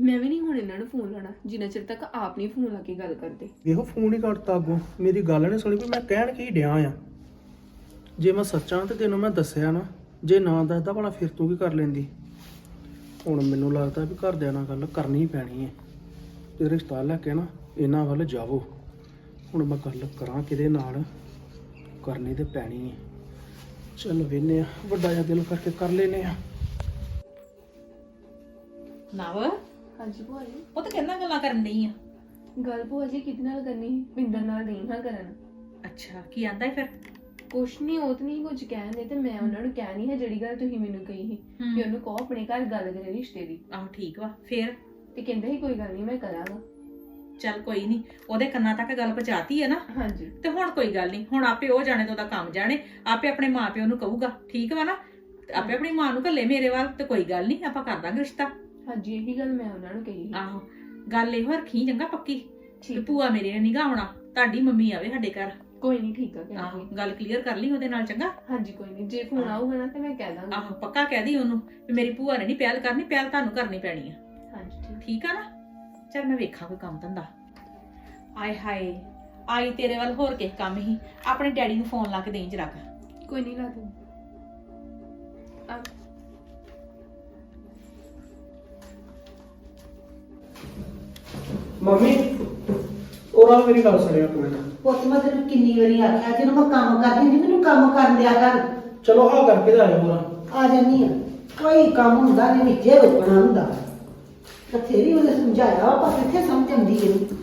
ਮੈਂ ਵੀ ਨਹੀਂ ਹੁਣ ਇਹਨਾਂ ਨੂੰ ਫੋਨ ਲਾਣਾ ਜਿੰਨਾ ਚਿਰ ਤੱਕ ਆਪ ਨਹੀਂ ਫੋਨ ਲਾ ਕੇ ਗੱਲ ਕਰਦੇ। ਵੇਖੋ ਫੋਨ ਹੀ ਕੱਟਤਾ ਅੱਗੋਂ। ਮੇਰੀ ਗੱਲ ਨਹੀਂ ਸੁਣੀ ਵੀ ਮੈਂ ਕਹਿਣ ਕੀ ਡਿਆ ਆ। ਜੇ ਮੈਂ ਸੱਚਾਂ ਤੇ ਤੈਨੂੰ ਮੈਂ ਦੱਸਿਆ ਨਾ ਜੇ ਨਾ ਦੱਸਦਾ ਭਲਾ ਫਿਰ ਤੂੰ ਕੀ ਕਰ ਲੈਂਦੀ? ਹੁਣ ਮੈਨੂੰ ਲੱਗਦਾ ਵੀ ਘਰਦਿਆਂ ਨਾਲ ਗੱਲ ਕਰਨੀ ਹੀ ਪੈਣੀ ਹੈ ਤੇ ਰਿਸ਼ਤਾ ਲੈ ਕੇ ਨਾ ਇਹਨਾਂ ਵੱਲ ਜਾਵੋ। ਹੁਣ ਮੈਂ ਗੱਲ ਕਰਾਂ ਕਿਹਦੇ ਨਾਲ ਕਰਨੀ ਤੇ ਪੈਣੀ ਹੈ ਚਲ ਵੇਨੇ ਆ ਵੱਡਾ ਜਿਹਾ ਦਿਲ ਕਰਕੇ ਕਰ ਲੈਨੇ ਆ। ਨਵ? ਹਾਂਜੀ ਭੂਆ ਜੀ। ਉਹ ਤਾਂ ਕਿੰਨਾ ਗੱਲਾਂ ਕਰਨ ਡਈ ਆ? ਗੱਲ ਭੂਆ ਜੀ ਕਿਹਦੇ ਨਾਲ ਕਰਨੀ ਸੀ? ਪਿੰਦਰ ਨਾਲ ਨਹੀਂ ਹਾਂ ਕਰਨ। ਅੱਛਾ ਕੀ ਆਂਦਾ ਫਿਰ? ਕੁਛ ਨਹੀਂ ਉਹ ਤਾਂ ਨਹੀਂ ਕੁਝ ਕਹਿੰਦੇ ਤੇ ਮੈਂ ਉਹਨਾਂ ਨੂੰ ਕਹਿ ਨਹੀਂ ਹੈ ਜਿਹੜੀ ਗੱਲ ਤੁਸੀਂ ਮੈਨੂੰ ਕਹੀ ਸੀ ਕਿ ਉਹਨੂੰ ਕਹੋ ਆਪਣੇ ਘਰ ਗੱਲ ਕਰੇ ਰਿਸ਼ਤੇ ਦੀ। ਆਹੋ ਠੀਕ ਵਾ ਫਿਰ? ਤੇ ਕਹਿੰਦੇ ਸੀ ਕੋਈ ਗੱਲ ਨਹੀਂ ਮੈਂ ਕਰਾਂਗਾ। ਚੱਲ ਕੋਈ ਨਹੀਂ ਉਹਦੇ ਕੰਨਾਂ ਤੱਕ ਗੱਲ ਪਹੁੰਚਾਤੀ ਹੈ ਨਾ। ਹਾਂਜੀ। ਤੇ ਹੁਣ ਕੋਈ ਗੱਲ ਨਹੀਂ ਹੁਣ ਆਪੇ ਉਹ ਜਾਣੇ ਤੋਂ ਉਹਦਾ ਕੰਮ ਜਾਣੇ ਆਪੇ ਆਪਣੇ ਮਾਪਿਓ ਨੂੰ ਕਹੂਗਾ ਠੀਕ ਵਾ ਨਾ? ਤੇ ਆਪੇ ਆਪਣੀ ਮਾਂ ਨੂੰ ਘੱਲੇ ਮੇਰੇ ਵੱਲ ਤੇ ਕੋਈ ਗੱਲ ਨਹੀਂ ਆਪਾਂ ਕਰ ਦਾਂਗੇ ਰਿਸ਼ਤਾ। ਹਾਂਜੀ ਇਹੀ ਗੱਲ ਮੈਂ ਉਹਨਾਂ ਨੂੰ ਕਹੀ ਸੀ। ਆਹੋ ਗੱਲ ਇਹੋ ਰੱਖੀ ਚੰਗਾ ਪੱਕੀ। ਤੇ ਠੀਕ। ਭੂਆ ਮੇਰੇ ਨੇ ਨੀ ਗਾ ਆਉਣਾ ਤੁਹਾਡੀ ਮੰਮੀ ਆਵੇ ਸਾਡੇ ਘਰ। ਕੋਈ ਨਹੀਂ ਠੀਕ ਆ ਆਹੋ ਕਹਿੰਦੇ ਗੱਲ ਕਲੀਅਰ ਕਰ ਲਈ ਉਹਦੇ ਨਾਲ ਚੰਗਾ? ਹਾਂਜੀ ਕੋਈ ਨਹੀਂ ਜੇ ਫੋਨ। ਆਊਗਾ ਨਾ ਤੇ ਮੈਂ ਕਹਿ ਦਾਂਗਾ। ਆਹੋ ਪੱਕਾ ਕਹਿ ਦੀ ਉਹਨੂੰ ਵੀ ਮੇਰੀ ਭੂਆ ਨੇ ਨਹੀਂ ਪਹਿਲ ਕਰਨੀ ਪਹਿਲ ਤੁਹਾਨੂੰ ਕਰਨੀ ਪੈਣੀ ਆ। ਹਾਂਜੀ ਠੀਕ। ਠੀਕ ਆ ਨਾ? ਚੱਲ ਮੈਂ ਵੇਖਾਂ ਕੋਈ ਕੰਮ ਧੰਦਾ। ਆਏ ਹਾਏ ਆਈ ਤੇਰੇ ਵੱਲ ਹੋਰ ਕਿਸ ਕੰਮ ਹੀ ਆਪਣੇ ਡੈਡੀ ਨੂੰ ਫੋਨ ਲਾ ਕੇ ਦੇਂ ਜਰਾ ਕੋਈ ਨਹੀਂ ਲਾ ਦੂੰ ਆ ਮੰਮੀ ਉਹਨਾਂ ਮੇਰੀ ਗੱਲ ਸੁਣਿਆ ਮਿੰਟ। ਪੁੱਤ ਮੈਂ ਤੈਨੂੰ ਕਿੰਨੀ ਵਾਰੀ ਆਖਿਆ ਜਦੋਂ ਮੈਂ ਕੰਮ ਕਰਦੀ ਨਹੀਂ ਮੈਨੂੰ ਕੰਮ ਕਰਨ ਦਿਆ ਕਰ। ਚਲੋ ਹਾਂ ਕਰਕੇ ਤੇ ਆਇਓ ਹੋਰਾਂ। ਆ ਜਾਨੀ ਆ। ਕੋਈ ਕੰਮ ਹੁੰਦਾ ਨਹੀਂ ਵਿੱਚੇ ਰੁਕਣਾ ਹੁੰਦਾ। ਬਥੇਰੀ ਉਹਨੇ ਸਮਝਾਇਆ ਪਰ ਕਿੱਥੇ ਸਮਝ ਆਉਂਦੀ ਇਹਨੂੰ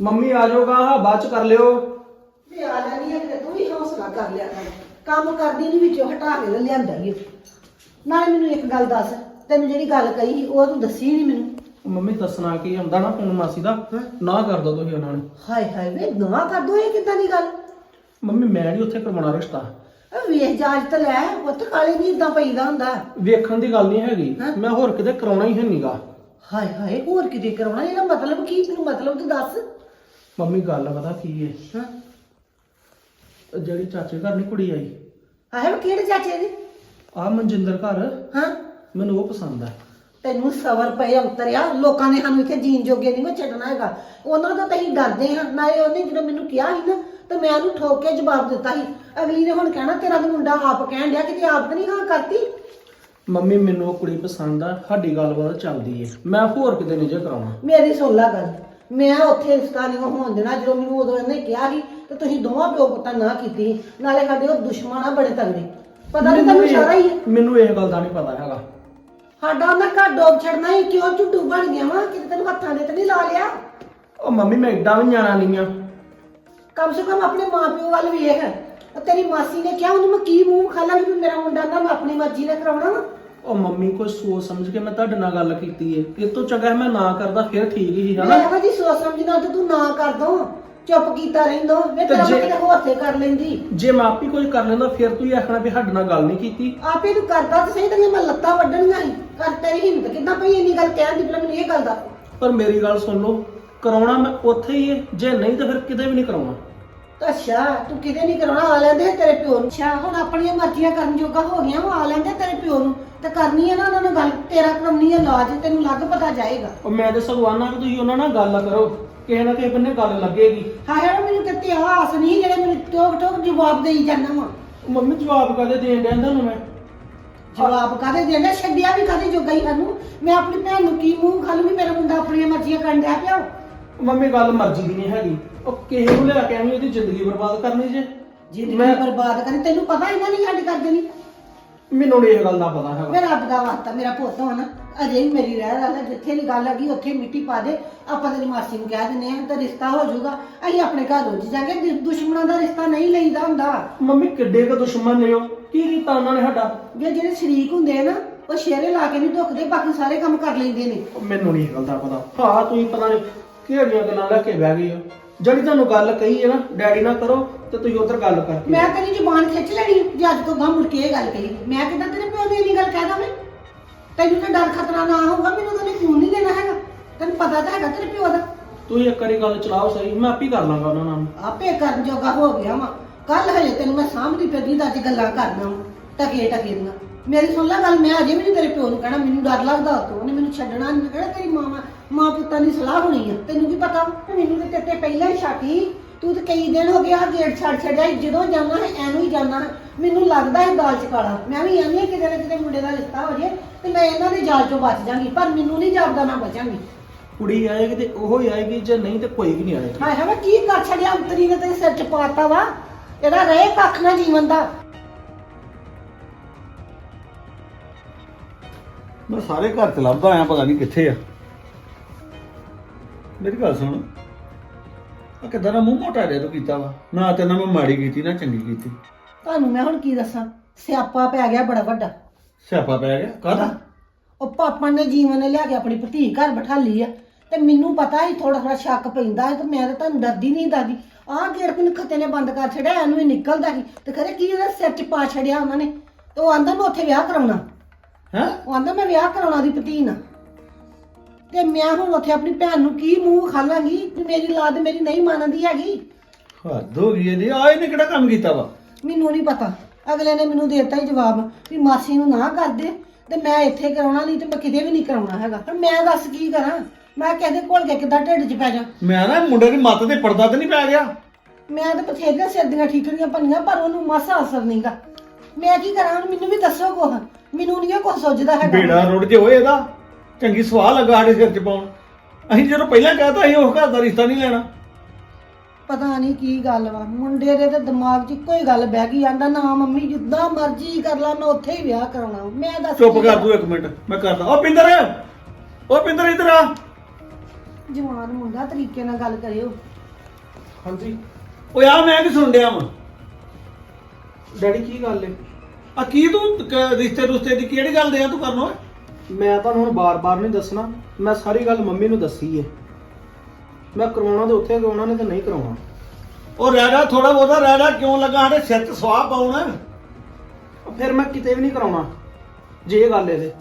ਮੰਮੀ ਆ ਜਾਓਗਾ ਹਾਂ ਬਾਅਦ ਚ ਕਰ ਲਿਓ। ਤੇ ਆ ਜਾਨੀ ਆ ਤੇ ਤੂੰ ਵੀ ਹੌਸਲਾ ਕਰ ਲਿਆ ਕਰ। ਕੰਮ ਕਰਦੀ ਨਹੀਂ ਵਿੱਚੋਂ ਹਟਾ ਕੇ ਲਿਆਂਦਾ ਹੀ ਨਾਲੇ ਮੈਨੂੰ ਇੱਕ ਗੱਲ ਦੱਸ ਤੈਨੂੰ ਜਿਹੜੀ ਗੱਲ ਕਹੀ ਸੀ ਉਹ ਤੂੰ ਦੱਸੀ ਨਹੀਂ ਮੈਨੂੰ। ਮੰਮੀ ਦੱਸਣਾ ਕੀ ਹੁੰਦਾ ਨਾ ਫੋਨ ਮਾਸੀ ਦਾ ਨਾ ਕਰ ਦੋ ਤੁਸੀਂ ਉਹਨਾਂ ਨੂੰ। ਹਾਏ ਹਾਏ ਵੇ ਨਵਾਂ ਕਰ ਦੋ ਇਹ ਕਿੱਦਾਂ ਦੀ ਗੱਲ? ਮੰਮੀ ਮੈਂ ਨਹੀਂ ਉੱਥੇ ਕਰਵਾਉਣਾ ਰਿਸ਼ਤਾ। ਇਹ ਵੇਖ ਜਾਜ ਤੇ ਲੈ ਪੁੱਤ ਕਾਲੇ ਨਹੀਂ ਇਦਾਂ ਪਈਦਾ ਹੁੰਦਾ। ਵੇਖਣ ਦੀ ਗੱਲ ਨਹੀਂ ਹੈਗੀ ਹੈਂ? ਮੈਂ ਹੋਰ ਕਿਤੇ ਕਰਾਉਣਾ ਹੀ ਹੈ ਨੀਗਾ। ਹਾਏ ਹਾਏ ਹੋਰ ਕਿਤੇ ਕਰਾਉਣਾ ਇਹਦਾ ਮਤਲਬ ਕੀ? ਤੈਨੂੰ ਮਤਲਬ ਤੂੰ ਦੱਸ। ਮੰਮੀ ਗੱਲ ਪਤਾ ਕੀ ਹੈ ਹਾਂ। ਜਿਹੜੀ ਚਾਚੇ ਘਰ ਨਹੀਂ ਕੁੜੀ ਆਈ। ਆਹੇ ਕਿਹੜੇ ਚਾਚੇ ਦੀ? ਆ ਮਨਜਿੰਦਰ ਘਰ। ਹਾਂ। ਮੈਨੂੰ ਉਹ ਪਸੰਦ ਆ। ਤੈਨੂੰ ਸਬਰ ਪਏ ਉਤਰਿਆ। ਲੋਕਾਂ ਨੇ ਸਾਨੂੰ ਇੱਥੇ ਜੀਣ ਜੋਗੇ ਨਹੀਂ ਮੈਂ ਛੱਡਣਾ ਹੈਗਾ। ਉਹਨਾਂ ਤੋਂ ਤਾਂ ਅਸੀਂ ਡਰਦੇ ਹਾਂ। ਨਾਲੇ ਉਹਨੇ ਜਦੋਂ ਮੈਨੂੰ ਕਿਹਾ ਸੀ ਨਾ ਤੇ ਮੈਂ ਉਹਨੂੰ ਠੋਕ ਕੇ ਜਵਾਬ ਦਿੱਤਾ ਸੀ। ਅਗਲੀ ਨੇ ਹੁਣ ਕਹਿਣਾ ਤੇਰਾ ਤਾਂ ਮੁੰਡਾ ਆਪ ਕਹਿਣ ਡਿਆ ਕਿ ਤੇ ਆਪ ਤਾਂ ਨਹੀਂ ਹਾਂ ਕਰਤੀ। ਮੰਮੀ ਮੈਨੂੰ ਉਹ ਕੁੜੀ ਪਸੰਦ ਆ। ਸਾਡੀ ਗੱਲਬਾਤ ਚੱਲਦੀ ਏ। ਮੈਂ ਹੋਰ ਕਿਤੇ ਨਹੀਂ ਜੇ ਕਰਾਉਣਾ। ਮੇਰੀ ਸੁਣ ਲਾ ਗੱਲ। ਮੈਂ ਉੱਥੇ ਰਿਸ਼ਤਾ ਨਹੀਂ ਹੋਣ ਦੇਣਾ। ਜਦੋਂ ਮੈਨੂੰ ਉਦੋਂ ਇਹਨੇ ਕਿਹਾ ਸੀ ਤੇ ਤੁਸੀਂ ਦੋਵਾਂ ਪਿਓ ਪੁੱਤਾਂ ਨਾ ਕੀਤੀ। ਨਾਲੇ ਸਾਡੇ ਉਹ ਦੁਸ਼ਮਣ ਆ ਬੜੇ ਤਗੜੇ। ਪਤਾ ਨਹੀਂ ਤੈਨੂੰ ਸਾਰਾ ਹੀ ਹੈ ਮੈਨੂੰ ਇਹ ਗੱਲ ਦਾ ਨਹੀਂ ਪਤਾ ਹੈਗਾ। ਸਾਡਾ ਉਹਨਾਂ ਘਰ ਡੋਬ ਛੱਡਣਾ ਹੀ ਕਿਉਂ? ਝੁੱਡੂ ਬਣ ਗਿਆ ਵਾ ਕਿਤੇ ਤੈਨੂੰ ਹੱਥਾਂ ਦੇ ਤੇ ਨਹੀਂ ਲਾ ਲਿਆ? ਉਹ ਮੰਮੀ ਮੈਂ ਏਡਾ ਵੀ ਨਿਆਣਾ ਨਹੀਂ ਆ। ਕਮ ਸੇ ਕਮ ਆਪਣੇ ਮਾਪਿਓ ਵੱਲ ਵੇਖ। ਉਹ ਤੇਰੀ ਮਾਸੀ ਨੇ ਕਿਹਾ ਉਹਨੂੰ ਮੈਂ ਕੀ ਮੂੰਹ ਖਾਲਾਂਗੀ ਵੀ ਮੇਰਾ ਮੁੰਡਾ ਨਾ ਮੈਂ ਆਪਣੀ ਮਰਜ਼ੀ ਨਾਲ ਕਰਾਉਣਾ ਵਾ? ਉਹ ਮੰਮੀ ਕੋਈ ਸੋਚ ਸਮਝ ਕੇ ਮੈਂ ਤੁਹਾਡੇ ਨਾਲ ਗੱਲ ਕੀਤੀ ਏ। ਇਹ ਤੋਂ ਚੰਗਾ ਮੈਂ ਨਾ ਕਰਦਾ ਫਿਰ ਠੀਕ ਹੀ ਮੈਂ ਹਨਾ ਇਹੋ ਜੀ ਸੋਚ ਸਮਝ ਨਾਲ ਤੇ ਤੂੰ ਨਾ ਕਰ ਦੋ ਚੁੱਪ ਕੀਤਾ ਰਹਿੰਦੋ ਵੇ ਤੇ ਤੇਰਾ ਜੇ- ਕਿਤੇ ਹੋਰ ਤੇ ਕਰ ਲੈਂਦੀ। ਜੇ ਮੈਂ ਆਪ ਹੀ ਕੁਝ ਕਰ ਲੈਂਦਾ ਫਿਰ ਤੂੰ ਹੀ ਆਖਣਾ ਵੀ ਸਾਡੇ ਨਾਲ ਗੱਲ ਨਹੀਂ ਕੀਤੀ। ਆਪੇ ਤੂੰ ਕਰਦਾ ਤੇ ਸਹੀ ਤੇਰੀਆਂ ਮੈਂ ਲੱਤਾਂ ਵੱਢਣੀਆਂ ਸੀ। ਕਰ ਤੇਰੀ ਹਿੰਮਤ ਕਿੱਦਾਂ ਪਈ ਇੰਨੀ ਗੱਲ ਕਹਿਣ ਦੀ ਪਹਿਲਾਂ ਮੈਨੂੰ ਇਹ ਗੱਲ ਦੱਸ ਪਰ ਮੇਰੀ ਗੱਲ ਸੁਣ ਲਓ ਕਰਾਉਣਾ ਮੈਂ ਉੱਥੇ ਹੀ ਏ ਜੇ ਨਹੀਂ ਤਾਂ ਫਿਰ ਕਿਤੇ ਵੀ ਨਹੀਂ ਕਰਾਉਣਾ। ਤਾਂ ਅੱਛਾ ਤੂੰ ਕਿਤੇ ਨਹੀਂ ਕਰਾਉਣਾ ਆ ਲੈਂਦੇ ਤੇਰੇ ਪਿਓ ਨੂੰ। ਅੱਛਾ ਹੁਣ ਆਪਣੀਆਂ ਮਰਜ਼ੀਆਂ ਕਰਨ ਜੋਗਾ ਹੋ ਗਿਆ ਆ ਲੈਂਦੇ ਤੇਰੇ ਪਿਓ ਨੂੰ। ਤੇ ਕਰਨੀ ਹੈ ਨਾ ਉਹਨਾਂ ਨਾਲ ਗੱਲ ਤੇਰਾ ਕਰਾਉਣੀ ਹੈ ਲਾਜ ਤੈਨੂੰ ਲੱਗ ਪਤਾ ਜਾਏਗਾ। ਉਹ ਮੈਂ ਤੇ ਸਗਵਾਨਾ ਕਿ ਤੁਸੀਂ ਉਹਨਾਂ ਨਾਲ ਗੱਲ ਕਰੋ। ਕਿਸੇ ਨਾ ਕਿਸੇ ਬੰਨੇ ਗੱਲ ਲੱਗੇਗੀ। ਹਾਏ ਹਾਏ ਮੈਨੂੰ ਤੇ ਇਤਿਹਾਸ ਨਹੀਂ ਜਿਹੜੇ ਮੈਨੂੰ ਟੋਕ ਟੋਕ ਜਵਾਬ ਦੇਈ ਜਾਂਦਾ ਵਾ। ਮੰਮੀ ਜਵਾਬ ਕਦੇ ਦੇਣ ਡਿਆ ਤੁਹਾਨੂੰ ਮੈਂ? ਜਵਾਬ ਕਾਦੇ ਦੇਣਾ ਛੱਡਿਆ ਵੀ ਕਾਦੇ ਜੋਗਾ ਹੀ ਸਾਨੂੰ? ਮੈਂ ਆਪਣੀ ਭੈਣ ਨੂੰ ਕੀ ਮੂੰਹ ਖਾਲੂ ਵੀ ਮੇਰਾ ਮੁੰਡਾ ਆਪਣੀਆਂ ਮਰਜ਼ੀਆਂ ਕਰਨ ਡਿਆ ਪਿਆ? ਮੰਮੀ ਗੱਲ ਮਰਜ਼ੀ ਦੀ ਨਹੀਂ ਹੈਗੀ। ਉਹ ਕਿਸੇ ਨੂੰ ਲਿਆ ਕੇ ਐਵੇਂ ਉਹਦੀ ਜ਼ਿੰਦਗੀ ਬਰਬਾਦ ਕਰਨੀ ਜੇ। ਜ਼ਿੰਦਗੀ ਮੈਂ ਬਰਬਾਦ ਕਰੀ ਤੈਨੂੰ ਪਤਾ ਇਹਨਾਂ ਨਹੀਂ ਛੱਡ ਕਰ ਦੇਣੀ। ਮੈਨੂੰ ਇਹ ਗੱਲ ਦਾ ਪਤਾ ਹੈਗਾ। ਮੇਰਾ ਰੱਬ ਦਾ ਵਾਸਤਾ ਮੇਰਾ ਪੁੱਤ ਹੋਣਾ ਅਜੇ ਵੀ ਮੇਰੀ ਰਹਿ ਰਹਾ ਜਿੱਥੇ ਦੀ ਗੱਲ ਹੈਗੀ ਉੱਥੇ ਮਿੱਟੀ ਪਾ ਦੇ। ਆਪਾਂ ਤੇਰੀ ਮਾਸੀ ਨੂੰ ਕਹਿ ਦਿੰਦੇ ਆ ਤਾਂ ਰਿਸ਼ਤਾ ਹੋ ਜਾਊਗਾ। ਅਸੀਂ ਆਪਣੇ ਘਰ ਰੋਜ ਜਾਗੇ ਦੁ- ਦੁਸ਼ਮਣਾਂ ਦਾ ਰਿਸ਼ਤਾ ਨਹੀਂ ਲਈਦਾ ਹੁੰਦਾ। ਮੰਮੀ ਕਿੱਡੇ ਕੁ ਦੁਸ਼ਮਣ ਨੇ ਉਹ? ਕੀ ਕੀਤਾ ਉਹਨਾਂ ਨੇ ਸਾਡਾ? ਵੀ ਜਿਹੜੇ ਸ਼ਰੀਕ ਹੁੰਦੇ ਆ ਨਾ ਉਹ ਸ਼ੇਰੇ ਲਾ ਕੇ ਨਹੀਂ ਧੁੱਕਦੇ ਬਾਕੀ ਸਾਰੇ ਕੰਮ ਕਰ ਲੈਂਦੇ ਨੇ। ਉਹ ਮੈਨੂੰ ਨਹੀਂ ਇਹ ਗੱਲ ਦਾ ਪਤਾ। ਹਾਂ ਤੁਸੀਂ ਪਤਾ ਨਹੀਂ ਕਿਹੜੀਆਂ ਗੱਲਾਂ ਲੈ ਕੇ ਬਹਿ ਗਏ ਹੋ? ਜਿਹੜੀ ਤੁਹਾਨੂੰ ਗੱਲ ਕਹੀ ਹੈ ਨਾ ਡੈਡੀ ਨਾਲ ਕਰੋ ਤੇ ਤੁਸੀਂ ਉਧਰ ਗੱਲ ਕਰਕੇ ਮੈਂ ਤੇਰੀ ਜ਼ੁਬਾਨ ਖਿੱਚ ਲੈਣੀ ਜੇ ਅੱਜ ਤੋਂ ਗਾਂ ਮੁੜ ਕੇ ਇਹ ਗੱਲ ਕਹੀ। ਮੈਂ ਕਿਦਾਂ ਤੇਰੇ ਪਿਓ ਨੂੰ ਇੰਨੀ ਗੱਲ ਕਹਿ ਦਾਂ ਮੈਂ ਤੈਨੂੰ ਤਾਂ ਡਰ ਖਤਰਾ ਨਾ ਹੋਊਗਾ ਮੈਨੂੰ ਤਾਂ ਨਹੀਂ ਖੂਨ ਨਹੀਂ ਦੇਣਾ ਹੈਗਾ। ਤੈਨੂੰ ਪਤਾ ਤਾਂ ਹੈਗਾ ਤੇਰੇ ਪਿਓ ਦਾ। ਤੁਸੀਂ ਇੱਕ ਵਾਰੀ ਗੱਲ ਚਲਾਓ ਸਹੀ ਮੈਂ ਆਪੇ ਕਰ ਲਾਂਗਾ ਉਹਨਾਂ ਨਾਲ। ਆਪੇ ਕਰਨ ਜੋਗਾ ਹੋ ਗਿਆ ਵਾ। ਕੱਲ ਹਜੇ ਤੈਨੂੰ ਮੈਂ ਸਾਹਮਣੇ ਫਿਰਦੀ ਦਾ ਅੱਜ ਗੱਲਾਂ ਕਰਨਾ ਟਕੇ ਟਕੇ ਦੀਆਂ। ਮੇਰੀ ਸੁਣ ਲੈ ਗੱਲ ਮੈਂ ਅਜੇ ਵੀ ਨਹੀਂ ਤੇਰੇ ਪਿਓ ਨੂੰ ਕਹਿਣਾ ਮੈਨੂੰ ਡਰ ਲੱਗਦਾ ਤੂੰ ਉਹਨੇ ਮੈਨੂੰ ਛੱਡਣਾ ਨਹੀਂ ਕਹਿਣਾ ਤੇਰੀ ਮਾਂ ਮਾਂ ਪੁੱਤਾਂ ਦੀ ਸਲਾਹ ਹੋਣੀ ਆ। ਤੈਨੂੰ ਕੀ ਪਤਾ? ਮੈਨੂੰ ਤੇ ਤੇਰੇ ਤੇ ਪਹਿਲਾਂ ਹੀ ਸੀ। ਤੂੰ ਤੇ ਕਈ ਦਿਨ ਹੋ ਗਏ ਆ ਗੇਟ ਛੱਡ ਛੱਡਿਆ। ਜਦੋਂ ਜਾਣਾ ਹੈ ਐਨੂੰ ਹੀ ਜਾਣਾ। ਮੈਨੂੰ ਲੱਗਦਾ ਹੈ ਦਾਲ ਚ ਕਾਲਾ। ਮੈਂ ਵੀ ਆਨੀ ਕਿਤੇ ਨਾ ਕਿਤੇ ਮੁੰਡੇ ਦਾ ਰਿਸ਼ਤਾ ਹੋ ਜੇ ਤੇ ਮੈਂ ਇਹਨਾਂ ਦੇ ਜਾਲ ਚੋਂ ਬਚ ਜਾਗੀ ਪਰ ਮੈਨੂੰ ਨਹੀਂ ਜਾਪਦਾ ਮੈਂ ਬਚਾਂਗੀ। ਕੁੜੀ ਆਏਗੀ ਤੇ ਉਹ ਹੀ ਆਏਗੀ ਜੇ ਨਹੀਂ ਤੇ ਕੋਈ ਵੀ ਨਹੀਂ ਆਏਗਾ। ਹਾਏ ਹਾਏ ਮੈਂ ਕੀ ਕਰ ਛੱਡਿਆ? ਅੰਤਰੀ ਨੇ ਤੇਰੇ ਸਿਰ ਚ ਪਾਤਾ ਵਾ। ਇਹਦਾ ਰਹੇ ਕੱਖ ਨਾ ਜੀਵਨ ਦਾ। ਮੈਂ ਸਾਰੇ ਘਰ ਚ ਲੱਭਦਾ ਆਇਆ ਪਤਾ ਨਹੀਂ ਕਿੱਥੇ ਆ। ਮੇਰੀ ਗੱਲ ਸੁਣ। ਆ ਕਿਦਾਂ ਦਾ ਮੂੰਹ ਮੋਟਾ ਜਿਹਾ ਤੂੰ ਕੀਤਾ ਵਾ। ਨਾ ਤੇ ਨਾ ਮੈਂ ਮਾੜੀ ਕੀਤੀ ਨਾ ਚੰਗੀ ਕੀਤੀ। ਤੁਹਾਨੂੰ ਮੈਂ ਹੁਣ ਕੀ ਦੱਸਾਂ? ਸਿਆਪਾ ਪੈ ਗਿਆ ਬੜਾ ਵੱਡਾ। ਸਿਆਪਾ ਪੈ ਗਿਆ? ਕਾਹਦਾ? ਉਹ ਪਾਪਾ ਨੇ ਜੀਵਨ ਨੇ ਲਿਆ ਕੇ ਆਪਣੀ ਭਤੀ ਘਰ ਬਿਠਾ ਲਈ ਆ। ਤੇ ਮੈਨੂੰ ਪਤਾ ਹੀ ਥੋੜਾ ਥੋੜਾ ਸ਼ੱਕ ਪੈਂਦਾ ਹੈ ਤੇ ਮੈਂ ਤਾਂ ਤੁਹਾਨੂੰ ਡਰਦੀ ਨਹੀਂ ਦਾਦੀ। ਆਹ ਗੇਟ ਮੈਨੂੰ ਖੱਤੇ ਨੇ ਬੰਦ ਕਰ ਛੜਿਆ ਇਹਨੂੰ ਹੀ ਨਿਕਲਦਾ ਸੀ। ਤੇ ਖਰੇ ਕੀ ਉਹਦਾ ਸਿਰ ਚ ਪਾ ਛੜਿਆ ਉਹਨਾਂ ਨੇ? ਤੇ ਉਹ ਆਂਦਾ ਮੈਂ ਉੱਥੇ ਵਿਆਹ ਕਰਾਉਣਾ। ਹੈ? ਉਹ ਆਂਦਾ ਮੈਂ ਵਿਆਹ ਕਰਾਉਣਾ ਦੀ ਭਤੀ ਨਾਲ। ਤੇ ਮੈਂ ਹੁਣ ਉੱਥੇ ਆਪਣੀ ਭੈਣ ਨੂੰ ਕੀ ਮੂੰਹ ਖਾਲਾਂਗੀ ਕਿ ਮੇਰੀ ਲਾਦ ਮੇਰੀ ਨਹੀਂ ਮੰਨਦੀ ਹੈਗੀ? ਹੱਦ ਹੋ ਗਈ ਇਹਦੀ ਆ ਇਹਨੇ ਕਿਹੜਾ ਕੰਮ ਕੀਤਾ ਵਾ? ਮੈਨੂੰ ਨਹੀਂ ਪਤਾ। ਅਗਲੇ ਨੇ ਮੈਨੂੰ ਦੇਤਾ ਹੀ ਜਵਾਬ ਵੀ ਮਾਸੀ ਨੂੰ ਨਾ ਕਰ ਦੇ ਤੇ ਮੈਂ ਇੱਥੇ ਕਰਾਉਣਾ ਨਹੀਂ ਤੇ ਮੈਂ ਕਿਤੇ ਵੀ ਨਹੀਂ ਕਰਾਉਣਾ ਹੈਗਾ। ਪਰ ਮੈਂ ਦੱਸ ਕੀ ਕਰਾਂ? ਮੈਂ ਕਹਿੰਦੇ ਕੋਲ ਕੇ ਕਿੱਦਾਂ ਢਿੱਡ 'ਚ ਪੈ ਜਾ? ਮੈਂ ਨਾ ਮੁੰਡੇ ਦੀ ਮੱਤ ਤੇ ਪਰਦਾ ਤੇ ਨਹੀਂ ਪੈ ਗਿਆ। ਮੈਂ ਤਾਂ ਬਥੇਰੀਆਂ ਸਿਰ ਦੀਆਂ ਠੀਕਰੀਆਂ ਪੰਨੀਆਂ ਪਰ ਉਹਨੂੰ ਮਾਸਾ ਅਸਰ ਨਹੀਂਗਾ ਮੈਂ ਕੀ ਕਰਾਂ? ਹੁਣ ਮੈਨੂੰ ਵੀ ਦੱਸੋ ਕੁਛ। ਮੈਨੂੰ ਨਹੀਂ ਕੁਛ ਸੋਚਦਾ ਹੈਗਾ। ਬੇੜਾ ਰੁੜ ਜੇ ਹੋਏ ਇਹਦਾ। ਚੰਗੀ ਸਵਾਹ ਲੱਗਾ ਸਾਡੇ ਸਿਰ ਚ ਪਾਉਣ। ਅਸੀਂ ਜਦੋਂ ਪਹਿਲਾਂ ਕਹਤਾ ਅਸੀਂ ਉਸ ਘਰ ਦਾ ਰਿਸ਼ਤਾ ਨਹੀਂ ਲੈਣਾ। ਪਤਾ ਨਹੀਂ ਕੀ ਗੱਲ ਵਾ ਮੁੰਡੇ ਦੇ ਤੇ ਦਿਮਾਗ 'ਚ ਇੱਕੋ ਹੀ ਗੱਲ ਬਹਿ ਗਈ ਆਂਦਾ ਨਾ ਮੰਮੀ ਜਿੱਦਾਂ ਮਰਜ਼ੀ ਕਰ ਲਾ ਮੈਂ ਉੱਥੇ ਹੀ ਵਿਆਹ ਕਰਾਉਣਾ ਮੈਂ ਦੱਸ ਚੁੱਪ ਕੀ ਕਰ ਕਰਾਂ? ਤੂੰ ਇੱਕ ਮਿੰਟ ਮੈਂ ਕਰਦਾ। ਓ ਪਿੰਦਰ ਓ ਪਿੰਦਰ ਇੱਧਰ ਆ। ਜਵਾਨ ਮੁੰਡਾ ਤਰੀਕੇ ਨਾਲ ਗੱਲ ਕਰਿਓ। ਹਾਂਜੀ। ਓਏ ਆ ਮੈਂ ਕੀ ਸੁਣ ਡਿਆ ਵਾਂ? ਡੈਡੀ ਕੀ ਗੱਲ ਏ? ਆ ਕੀ ਤੂੰ ਕ- ਰਿਸ਼ਤੇ ਰੁਸ਼ਤੇ ਦੀ ਕਿਹੜੀ ਗੱਲ ਦੇ ਆ ਤੂੰ ਕਰਨ ਮੈਂ ਤੁਹਾਨੂੰ ਹੁਣ ਬਾਰ-ਬਾਰ ਨਹੀਂ ਦੱਸਣਾ ਮੈਂ ਸਾਰੀ ਗੱਲ ਮੰਮੀ ਨੂੰ ਦੱਸੀ ਏ। ਮੈਂ ਕਰਵਾਉਣਾ ਤੇ ਉੱਥੇ ਕਰਵਾਉਣਾ ਨਹੀਂ ਤੇ ਨਹੀਂ ਕਰਾਉਣਾ ਉਹ ਰਹਿਣਾ ਥੋੜਾ ਬਹੁਤਾ ਰਹਿਣਾ ਕਿਉਂ ਲੱਗਾ ਸਾਡੇ ਸਿਰ 'ਚ ਸਵਾਹ ਪਾਉਣਾ? ਫਿਰ ਮੈਂ ਕਿਤੇ ਵੀ ਨਹੀਂ ਕਰਾਉਣਾ ਜੇ ਇਹ ਗੱਲ ਇਹਦੇ।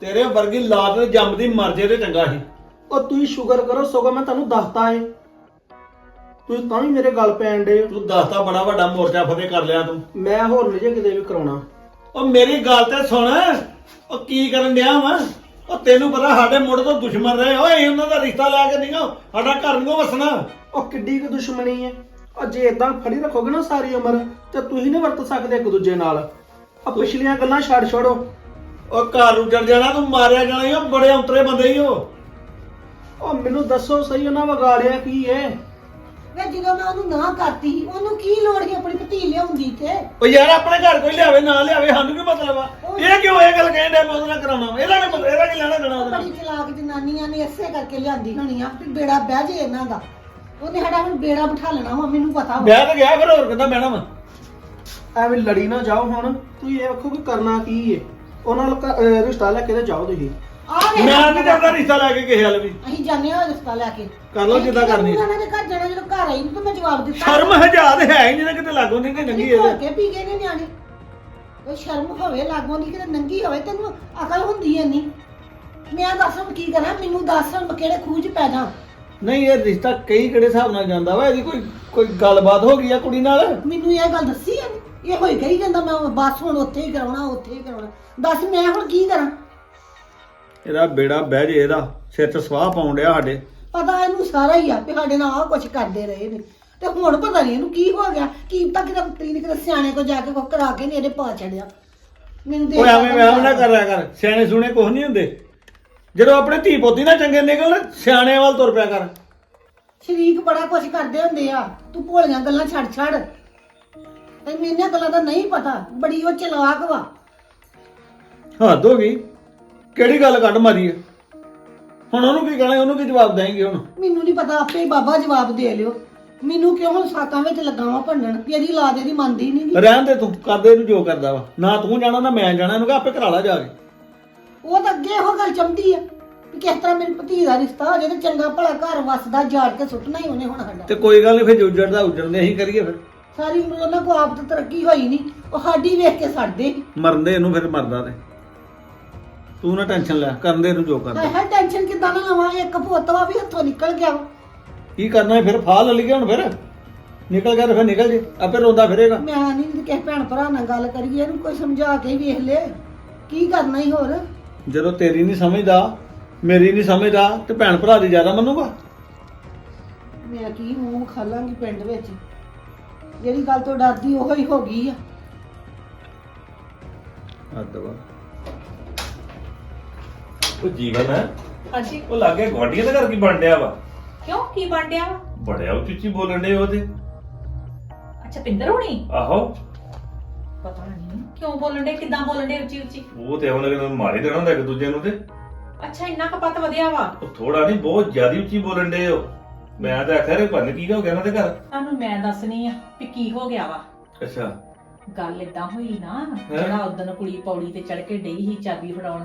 ਤੇਰੇ ਵਰਗੀ ਲਾਤ ਜੰਮਦੀ ਮਰ ਜੇ ਤੇ ਚੰਗਾ ਸੀ। ਉਹ ਤੁਸੀਂ ਸ਼ੁਕਰ ਕਰੋ ਸਗੋਂ ਮੈਂ ਤੁਹਾਨੂੰ ਦੱਸਤਾ ਏ। ਤੁਸੀਂ ਤਾਂ ਵੀ ਮੇਰੇ ਗੱਲ ਪੈਣ ਡੇ ਤੂੰ ਦੱਸਤਾ ਬੜਾ ਵੱਡਾ ਮੋਰਚਾ ਫਤਿਹ ਕਰ ਲਿਆ ਤੂੰ। ਮੈਂ ਹੋਰ ਨਹੀਂ ਜੇ ਕਿਤੇ ਵੀ ਕਰਾਉਣਾ। ਉਹ ਮੇਰੀ ਗੱਲ ਤੇ ਸੁਣ। ਉਹ ਕੀ ਕਰਨ ਡਿਆ ਵਾ? ਉਹ ਤੈਨੂੰ ਪਤਾ ਸਾਡੇ ਮੁੰਡੇ ਤੋਂ ਦੁਸ਼ਮਣ ਰਹੇ। ਓਏ ਉਹਨਾਂ ਦਾ ਰਿਸ਼ਤਾ ਲੈ ਕੇ ਗਾ ਸਾਡਾ ਘਰ ਨੂੰ ਵਸਣਾ। ਉਹ ਕਿੱਡੀ ਕੁ ਦੁਸ਼ਮਣੀ ਹੈ ਉਹ ਜੇ ਇਦਾਂ ਫੜੀ ਰੱਖੋਗੇ ਨਾ ਸਾਰੀ ਉਮਰ ਤੇ ਤੁਸੀਂ ਨਹੀਂ ਵਰਤ ਸਕਦੇ ਇੱਕ ਦੂਜੇ ਨਾਲ। ਆ ਪਿਛਲੀਆਂ ਗੱਲਾਂ ਛੱਡ ਛੋੜੋ। ਉਹ ਘਰ ਉੱਜੜ ਜਾਣਾ ਤੂੰ ਮਾਰਿਆ ਜਾਣਾ ਉਹ ਬੜੇ ਔਂਤਰੇ ਬੰਦੇ ਹੀ ਉਹ ਉਹ ਮੈਨੂੰ ਦੱਸੋ ਸਹੀ ਉਹਨਾਂ ਵਿਗਾੜਿਆ ਕੀ ਏ ਵੇ ਜਦੋਂ ਮੈਂ ਉਹਨੂੰ ਨਾ ਕਰਤੀ ਸੀ, ਉਹਨੂੰ ਕੀ ਲੋੜ ਸੀ ਆਪਣੀ ਭਤੀ ਲਿਆਉਂਦੀ ਤੇ? ਉਹ ਯਾਰ ਆਪਣੇ ਘਰ ਕੋਈ ਲਿਆਵੇ ਨਾ ਲਿਆਵੇ ਸਾਨੂੰ ਕੀ ਮਤਲਬ ਆ? ਇਹ ਕਿਉਂ ਇਹ ਗੱਲ ਕਹਿੰਦੇ ਮੈਂ ਉਹਦੇ ਨਾਲ ਕਰਾਉਣਾ ਵਾ? ਇਹਦਾ ਨਹੀਂ ਇਹਦਾ ਕੀ ਲੈਣਾ ਦੇਣਾ ਉਹਦੇ ਨਾਲ? ਬੜੀ ਚਲਾਕ ਜਨਾਨੀਆਂ ਨੇ ਇਸੇ ਕਰਕੇ ਲਿਆਂਦੀ ਹੋਣੀ ਆ ਵੀ ਬੇੜਾ ਬਹਿ ਜੇ ਇਹਨਾਂ ਦਾ। ਉਹਨੇ ਸਾਡਾ ਹੁਣ ਬੇੜਾ ਬਿਠਾ ਲੈਣਾ ਵਾ ਮੈਨੂੰ ਪਤਾ ਵਾ। ਵਿਆਹ ਤੇ ਗਿਆ ਫਿਰ ਹੋਰ ਕਿੱਦਾਂ ਬਹਿਣਾ ਵਾ? ਐਵੇਂ ਲੜੀ ਨਾ ਜਾਓ ਹੁਣ। ਤੁਸੀਂ ਇਹ ਵੇਖੋ ਕਿ ਕਰਨਾ ਕੀ ਏ? ਉਹਨਾਂ ਨਾਲ ਕ- ਅਹ ਰਿਸ਼ਤਾ ਲੈ ਕੇ ਤੇ ਜਾਓ ਤੁਸੀਂ। ਆ ਵੇ ਮੈਂ ਨਹੀਂ ਜਾਂਦਾ ਰਿਸ਼ਤਾ ਲੈ ਕੇ ਕਿਸੇ ਹਾਲ ਵੀ। ਅਸੀਂ ਜਾਣੇ ਆ ਰਿਸ਼ਤਾ ਲੈ ਕੇ। ਕਰ ਲਓ ਜਿੱਦਾਂ ਕਰਨੀ। ਹੈ। ਉਹਨਾਂ ਦੇ ਘਰ ਜਾਣਾ ਜਦੋਂ ਘਰ ਆਈ ਤਾਂ ਮੈਂ ਜਵਾਬ ਦਿੱਤਾ। ਸ਼ਰਮ ਹਜ਼ਾਰ ਹੈ ਹੀ ਨਹੀਂ ਨਾ ਕਿਤੇ ਲੱਗੋ ਨਹੀਂ ਕਿ ਨੰਗੀ ਹੋ ਇਹਦੇ। ਕੇ ਪੀ ਗਏ ਨੇ ਨਿਆਣੇ। ਕੋਈ ਸ਼ਰਮ ਹੋਵੇ ਲਾਗੋਂ ਦੀ ਕਿਤੇ ਨੰਗੀ ਹੋਵੇ ਤੈਨੂੰ ਅਕਲ ਹੁੰਦੀ ਐ ਨਹੀਂ। ਮੈਂ ਦੱਸ ਹੁਣ ਕੀ ਕਰਾਂ ਮੈਨੂੰ ਦੱਸ ਹੁਣ ਮੈਂ ਕਿਹੜੇ ਖੂਹ 'ਚ ਪੈ ਜਾ। ਨਹੀਂ ਇਹ ਰਿਸ਼ਤਾ ਕਈ ਕਿਹੜੇ ਹਿਸਾਬ ਨਾਲ ਜਾਂਦਾ ਵਾ ਇਹਦੀ ਕੋਈ ਕੋਈ ਗੱਲਬਾਤ ਹੋ ਗਈ ਆ ਕੁੜੀ ਨਾਲ? ਮੈਨੂੰ ਇਹ ਗੱਲ ਦੱਸੀ ਐ ਇਹ ਹੋਈ ਗਈ ਜਾਂਦਾ ਮੈਂ ਬਸ ਹੁਣ ਉੱਥੇ ਹੀ ਕਰਾਉਣਾ ਉੱਥੇ ਹੀ ਕਰਾਉਣਾ। ਦੱਸ ਮੈਂ ਹੁਣ ਕੀ ਕਰਾਂ? ਇਹਦਾ ਬੇੜਾ ਬਹਿ ਜੇ ਇਹਦਾ ਸਿਰ 'ਚ ਸਵਾਹ ਪਾਉਣ ਡਿਆ ਸਾਡੇ। ਪਤਾ ਇਹਨੂੰ ਸਾਰਾ ਹੀ ਆ ਵੀ ਸਾਡੇ ਨਾਲ ਕੁਝ ਕਰਦੇ ਰਹੇ ਨੇ। ਤੇ ਹੁਣ ਪਤਾ ਨਹੀਂ ਇਹਨੂੰ ਕੀ ਹੋ ਗਿਆ ਕੀ ਪਤਾ ਕਿਤੇ ਪੁੱਤਰੀ ਨੇ ਕਿਤੇ ਸਿਆਣੇ ਕੋ ਜਾ ਕੇ ਕੋ ਕਰਾ ਕੇ ਨਹੀਂ ਇਹਦੇ ਪਾ ਚੜਿਆ ਮੈਨੂੰ ਓਏ ਐਵੇਂ ਮੈਂ ਨਾ ਕਰਿਆ ਕਰ ਸਿਆਣੇ ਸੁਣੇ ਕੁਝ ਨਹੀਂ ਹੁੰਦੇ। ਜਦੋਂ ਆਪਣੇ ਧੀ ਪੋਤੀ ਨਾ ਚੰਗੇ ਨਿਕਲਣ ਸਿਆਣੇ ਵੱਲ ਤੁਰ ਪਿਆ ਕਰ। ਸ਼ਰੀਕ ਬੜਾ ਕੁਝ ਕਰਦੇ ਹੁੰਦੇ ਆ ਤੂੰ ਭੋਲੀਆਂ ਗੱਲਾਂ ਛੱਡ ਛੱਡ। ਤੇ ਮੈਨੂੰ ਗੱਲਾਂ ਦਾ ਨਹੀਂ ਪਤਾ ਬੜੀ ਉਹ ਚਲਾਕ ਵਾ। ਹੱਦ ਹੋ ਗਈ। ਕਿਹੜੀ ਗੱਲ ਕੱਢ ਮਾਰੀ ਹੈ ਹੁਣ ਉਹਨੂੰ ਕੀ ਕਹਿਣਾ ਉਹਨੂੰ ਕੀ ਜਵਾਬ ਦੇਂਗੇ ਹੁਣ? ਮੈਨੂੰ ਨਹੀਂ ਪਤਾ ਆਪੇ ਹੀ ਬਾਬਾ ਜਵਾਬ ਦੇ ਲਿਓ। ਮੈਨੂੰ ਕਿਉਂ ਹੁਣ ਸਾਕਾਂ ਵਿੱਚ ਲਗਾਵਾਂ ਭੰਡਣ ਵੀ ਇਹਦੀ ਲਾਦ ਇਹਦੀ ਮੰਨਦੀ ਨਹੀਂ ਰਹਿਣ ਦੇ ਤੂੰ ਕਰਦੇ ਇਹਨੂੰ ਜੋ ਕਰਦਾ ਵਾ। ਨਾ ਤੂੰ ਜਾਣਾ ਨਾ ਮੈਂ ਜਾਣਾ ਇਹਨੂੰ ਕਹ ਆਪੇ ਕਰਾ ਲਾ ਜਾ ਕੇ। ਉਹ ਤਾਂ ਅੱਗੇ ਇਹੋ ਗੱਲ ਚੰਦੀ ਆ ਵੀ ਕਿਸ ਤਰ੍ਹਾਂ ਮੇਰੀ ਭਤੀ ਦਾ ਰਿਸ਼ਤਾ ਹੋ ਜਾਏ ਤੇ ਚੰਗਾ ਭਲਾ ਘਰ ਵਸਦਾ ਜਾੜ ਕੇ ਸੁੱਟਣਾ ਹੀ ਉਹਨੇ ਹੁਣ ਸਾਡਾ। ਤੇ ਕੋਈ ਗੱਲ ਨਹੀਂ ਫਿਰ ਉੱਜੜਦਾ ਉੱਜੜਦੇ ਅਸੀਂ ਕਰੀਏ ਫਿਰ। ਸਾਰੀ ਉਮਰ ਉਹਨਾਂ ਕੋ ਆਪ ਤਾਂ ਤਰੱਕੀ ਹੋਈ ਨਹੀਂ ਉਹ ਸਾਡੀ ਵੇਖ ਕੇ ਛੱਡਦੇ ਮਰਦੇ ਇਹਨੂੰ ਫਿਰ ਮਰਦਾ ਤੇ। ਤੂੰ ਨਾ ਟੈਨਸ਼ਨ ਲੈ ਕਰਨ ਦੇ ਇਹਨੂੰ ਜੋ ਕਰਦਾ। ਹਾਏ ਟੈਨਸ਼ਨ ਕਿਦਾਂ ਨਾ ਲਵਾਂ ਇੱਕ ਪੁੱਤ ਵਾ ਹੱਥੋਂ ਨਿਕਲ ਗਿਆ ਵਾ। ਕੀ ਕਰਨਾ ਹੈ ਫਿਰ ਫਾਹ ਲੈ ਲਈਏ ਹੁਣ ਫਿਰ। ਨਿਕਲ ਗਿਆ ਤਾਂ ਫਿਰ ਨਿਕਲ ਜੇ ਆਪੇ ਰੋਂਦਾ ਫਿਰੇਗਾ। ਮੈਂ ਨਹੀਂ ਕਿਸੇ ਭੈਣ ਭਰਾ ਨਾਲ ਗੱਲ ਕਰੀਏ ਇਹਨੂੰ ਕੋਈ ਸਮਝਾ ਕੇ ਹੀ ਵੇਖ ਲੈ। ਕੀ ਕਰਨਾ ਹੀ ਹੋਰ? ਜਦੋਂ ਤੇਰੀ ਨਹੀਂ ਸਮਝਦਾ ਮੇਰੀ ਨਹੀਂ ਸਮਝਦਾ ਤੇ ਭੈਣ ਭਰਾ ਦੀ ਜ਼ਿਆਦਾ ਮੰਨੂਗਾ। ਮੈਂ ਕੀ ਮੂੰਹ ਖਾਲਾਂਗੀ ਪਿੰਡ ਵਿੱਚ? ਜਿਹੜੀ ਗੱਲ ਤੋਂ ਡਰਦੀ ਉਹ ਹੀ ਹੋ ਗਈ ਆ। ਅੱਦਵਾ ਉਹ ਜੀਵਨ ਹੈ। ਹਾਂਜੀ। ਉਹ ਲਾਗੇ ਗਵਾਂਡੀਆਂ ਦਾ ਘਰ ਕੀ ਬਣ ਡਿਆ ਵਾ? ਕਿਉਂ? ਕੀ ਬਣ ਡਿਆ ਵਾ? ਬੜਿਆ ਉੱਚੀ ਬੋਲਣ ਡੇ ਉਹਦੇ। ਅੱਛਾ ਪਿੰਦਰ ਹੋਣੀ? ਆਹੋ। ਪਤਾ ਨਹੀਂ ਕਿਉਂ ਬੋਲਣ ਦੇ ਕਿੱਦਾਂ ਬੋਲਣ ਦੇ ਉੱਚੀ ਉੱਚੀ? ਉਹ ਤੇ ਉਹਨਾਂ ਨੇ ਮਾਰੀ ਦੇਣਾ ਹੁੰਦਾ ਇੱਕ ਦੂਜੇ ਨੂੰ ਤੇ। ਅੱਛਾ ਇੰਨਾ ਕਪੱਤ ਵਧਿਆ ਵਾ। ਉਹ ਥੋੜਾ ਨਹੀਂ ਬਹੁਤ ਜ਼ਿਆਦਾ ਉੱਚੀ ਬੋਲਣ ਡੇ ਉਹ। ਮੈਂ ਤਾਂ ਆਖਿਆ ਰੇ ਭੰਨ ਕੀ ਹੋ ਗਿਆ ਉਹਨਾਂ ਦੇ ਘਰ? ਤੁਹਾਨੂੰ ਮੈਂ ਦੱਸਣੀ ਆ ਵੀ ਕੀ ਹੋ ਗਿਆ ਵਾ। ਅੱਛਾ। ਗੱਲ ਏਦਾਂ ਹੋਈ ਨਾ ਜਿਹੜਾ ਉਦੋਂ ਕੁੜੀ ਪੌੜੀ ਤੇ ਚੜ ਕੇ ਡਈ ਸੀ ਚਾਬੀ ਫੜਾਉਣ।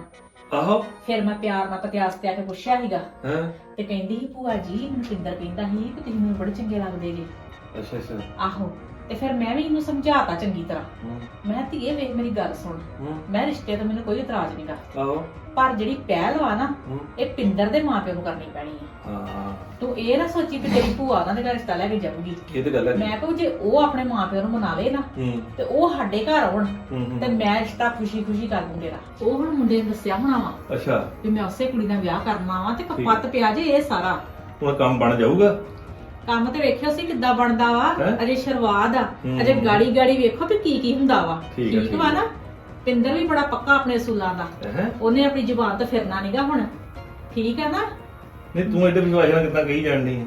ਆਹੋ। ਫਿਰ ਮੈਂ ਪਿਆਰ ਨਾਲ ਪਤਿਆਸ ਤੇ ਆ ਕੇ ਪੁੱਛਿਆ ਸੀਗਾ। ਹਾਂ। ਤੇ ਕਹਿੰਦੀ ਸੀ ਭੂਆ ਜੀ ਮੈਨੂੰ ਪਿੰਦਰ ਕਹਿੰਦਾ ਸੀ ਕਿ ਤੁਸੀਂ ਮੈਨੂੰ ਬੜੇ ਚੰਗੇ ਲੱਗਦੇ ਜੀ। ਅੱਛਾ ਅੱਛਾ। ਆਹੋ। ਤੇ ਫਿਰ ਮੈਂ ਵੀ ਇਹਨੂੰ ਸਮਝਾਤਾ ਚੰਗੀ ਤਰ੍ਹਾਂ। ਮੈਂ ਧੀਏ ਵੇਖ ਮੇਰੀ ਗੱਲ ਸੁਣ। ਮੈਂ ਰਿਸ਼ਤੇ ਤੋਂ ਮੈਨੂੰ ਕੋਈ ਇਤਰਾਜ਼ ਨਹੀਂਗਾ ਆਹੋ। ਪਰ ਜਿਹੜੀ ਪਹਿਲ ਵਾ ਨਾ ਹੂੰ, ਇਹ ਪਿੰਦਰ ਦੇ ਮਾਪਿਆਂ ਨੂੰ ਕਰਨੀ ਪੈਣੀ ਹੈ ਹਾਂ। ਤੂੰ ਇਹ ਨਾ ਸੋਚੀ ਕਿ ਤੇਰੀ ਭੂਆ ਉਹਨਾਂ ਦੇ ਘਰ ਰਿਸ਼ਤਾ ਲੈ ਕੇ ਜਾਊਗੀ। ਇਹ ਤੇ ਗੱਲ ਹੈ। ਮੈਂ ਕਹੂੰ ਜੇ ਉਹ ਆਪਣੇ ਮਾਪਿਆਂ ਨੂੰ ਮਨਾਵੇ ਨਾ ਹੂੰ। ਤੇ ਉਹ ਸਾਡੇ ਘਰ ਆਉਣ ਹੂੰ, ਤੇ ਹੂੰ ਮੈਂ ਰਿਸ਼ਤਾ ਖੁਸ਼ੀ-ਖੁਸ਼ੀ ਕਰ ਦੂੰ ਤੇਰਾ। ਉਹ ਹੁਣ ਮੁੰਡੇ ਨੇ ਦੱਸਿਆ ਹੋਣਾ ਵਾ ਅੱਛਾ। ਵੀ ਮੈਂ ਉਸੇ ਕੁੜੀ ਨਾਲ ਵਿਆਹ ਕਰਨਾ ਵਾ ਤੇ ਕਪੱਤ ਪਿਆ ਜੇ ਇਹ ਸਾਰਾ। ਹੁਣ ਕੰਮ ਬਣ ਜਾਊਗਾ? ਕੰਮ ਤੇ ਵੇਖਿਓ ਸੀ ਕਿੱਦਾਂ ਬਣਦਾ ਵਾ। ਹੈਂ? ਅਜੇ ਸ਼ੁਰੂਆਤ ਆ। ਹੂੰ। ਅਜੇ ਗਾੜੀ ਗਾੜੀ ਵੇਖੋ ਵੀ ਕੀ ਕੀ ਹੁੰਦਾ ਵਾ। ਠੀਕ ਆ, ਠੀਕ ਠੀਕ ਵਾ। ਨਾ? ਪਿੰਦਰ ਵੀ ਬੜਾ ਪੱਕਾ ਆਪਣੇ ਅਸੂਲਾਂ ਦਾ। ਹੈ? ਉਹਨੇ ਆਪਣੀ ਜ਼ੁਬਾਨ ਤੋਂ ਫਿਰਨਾ ਨਹੀਂਗਾ ਹੁਣ। ਠੀਕ ਆ ਨਾ? ਨਹੀਂ ਤੂੰ ਐਡੇ ਵਿਸ਼ਵਾਸ ਨਾਲ ਕਿੱਦਾਂ ਕਹੀ ਜਾਣਦੀ ਹੈ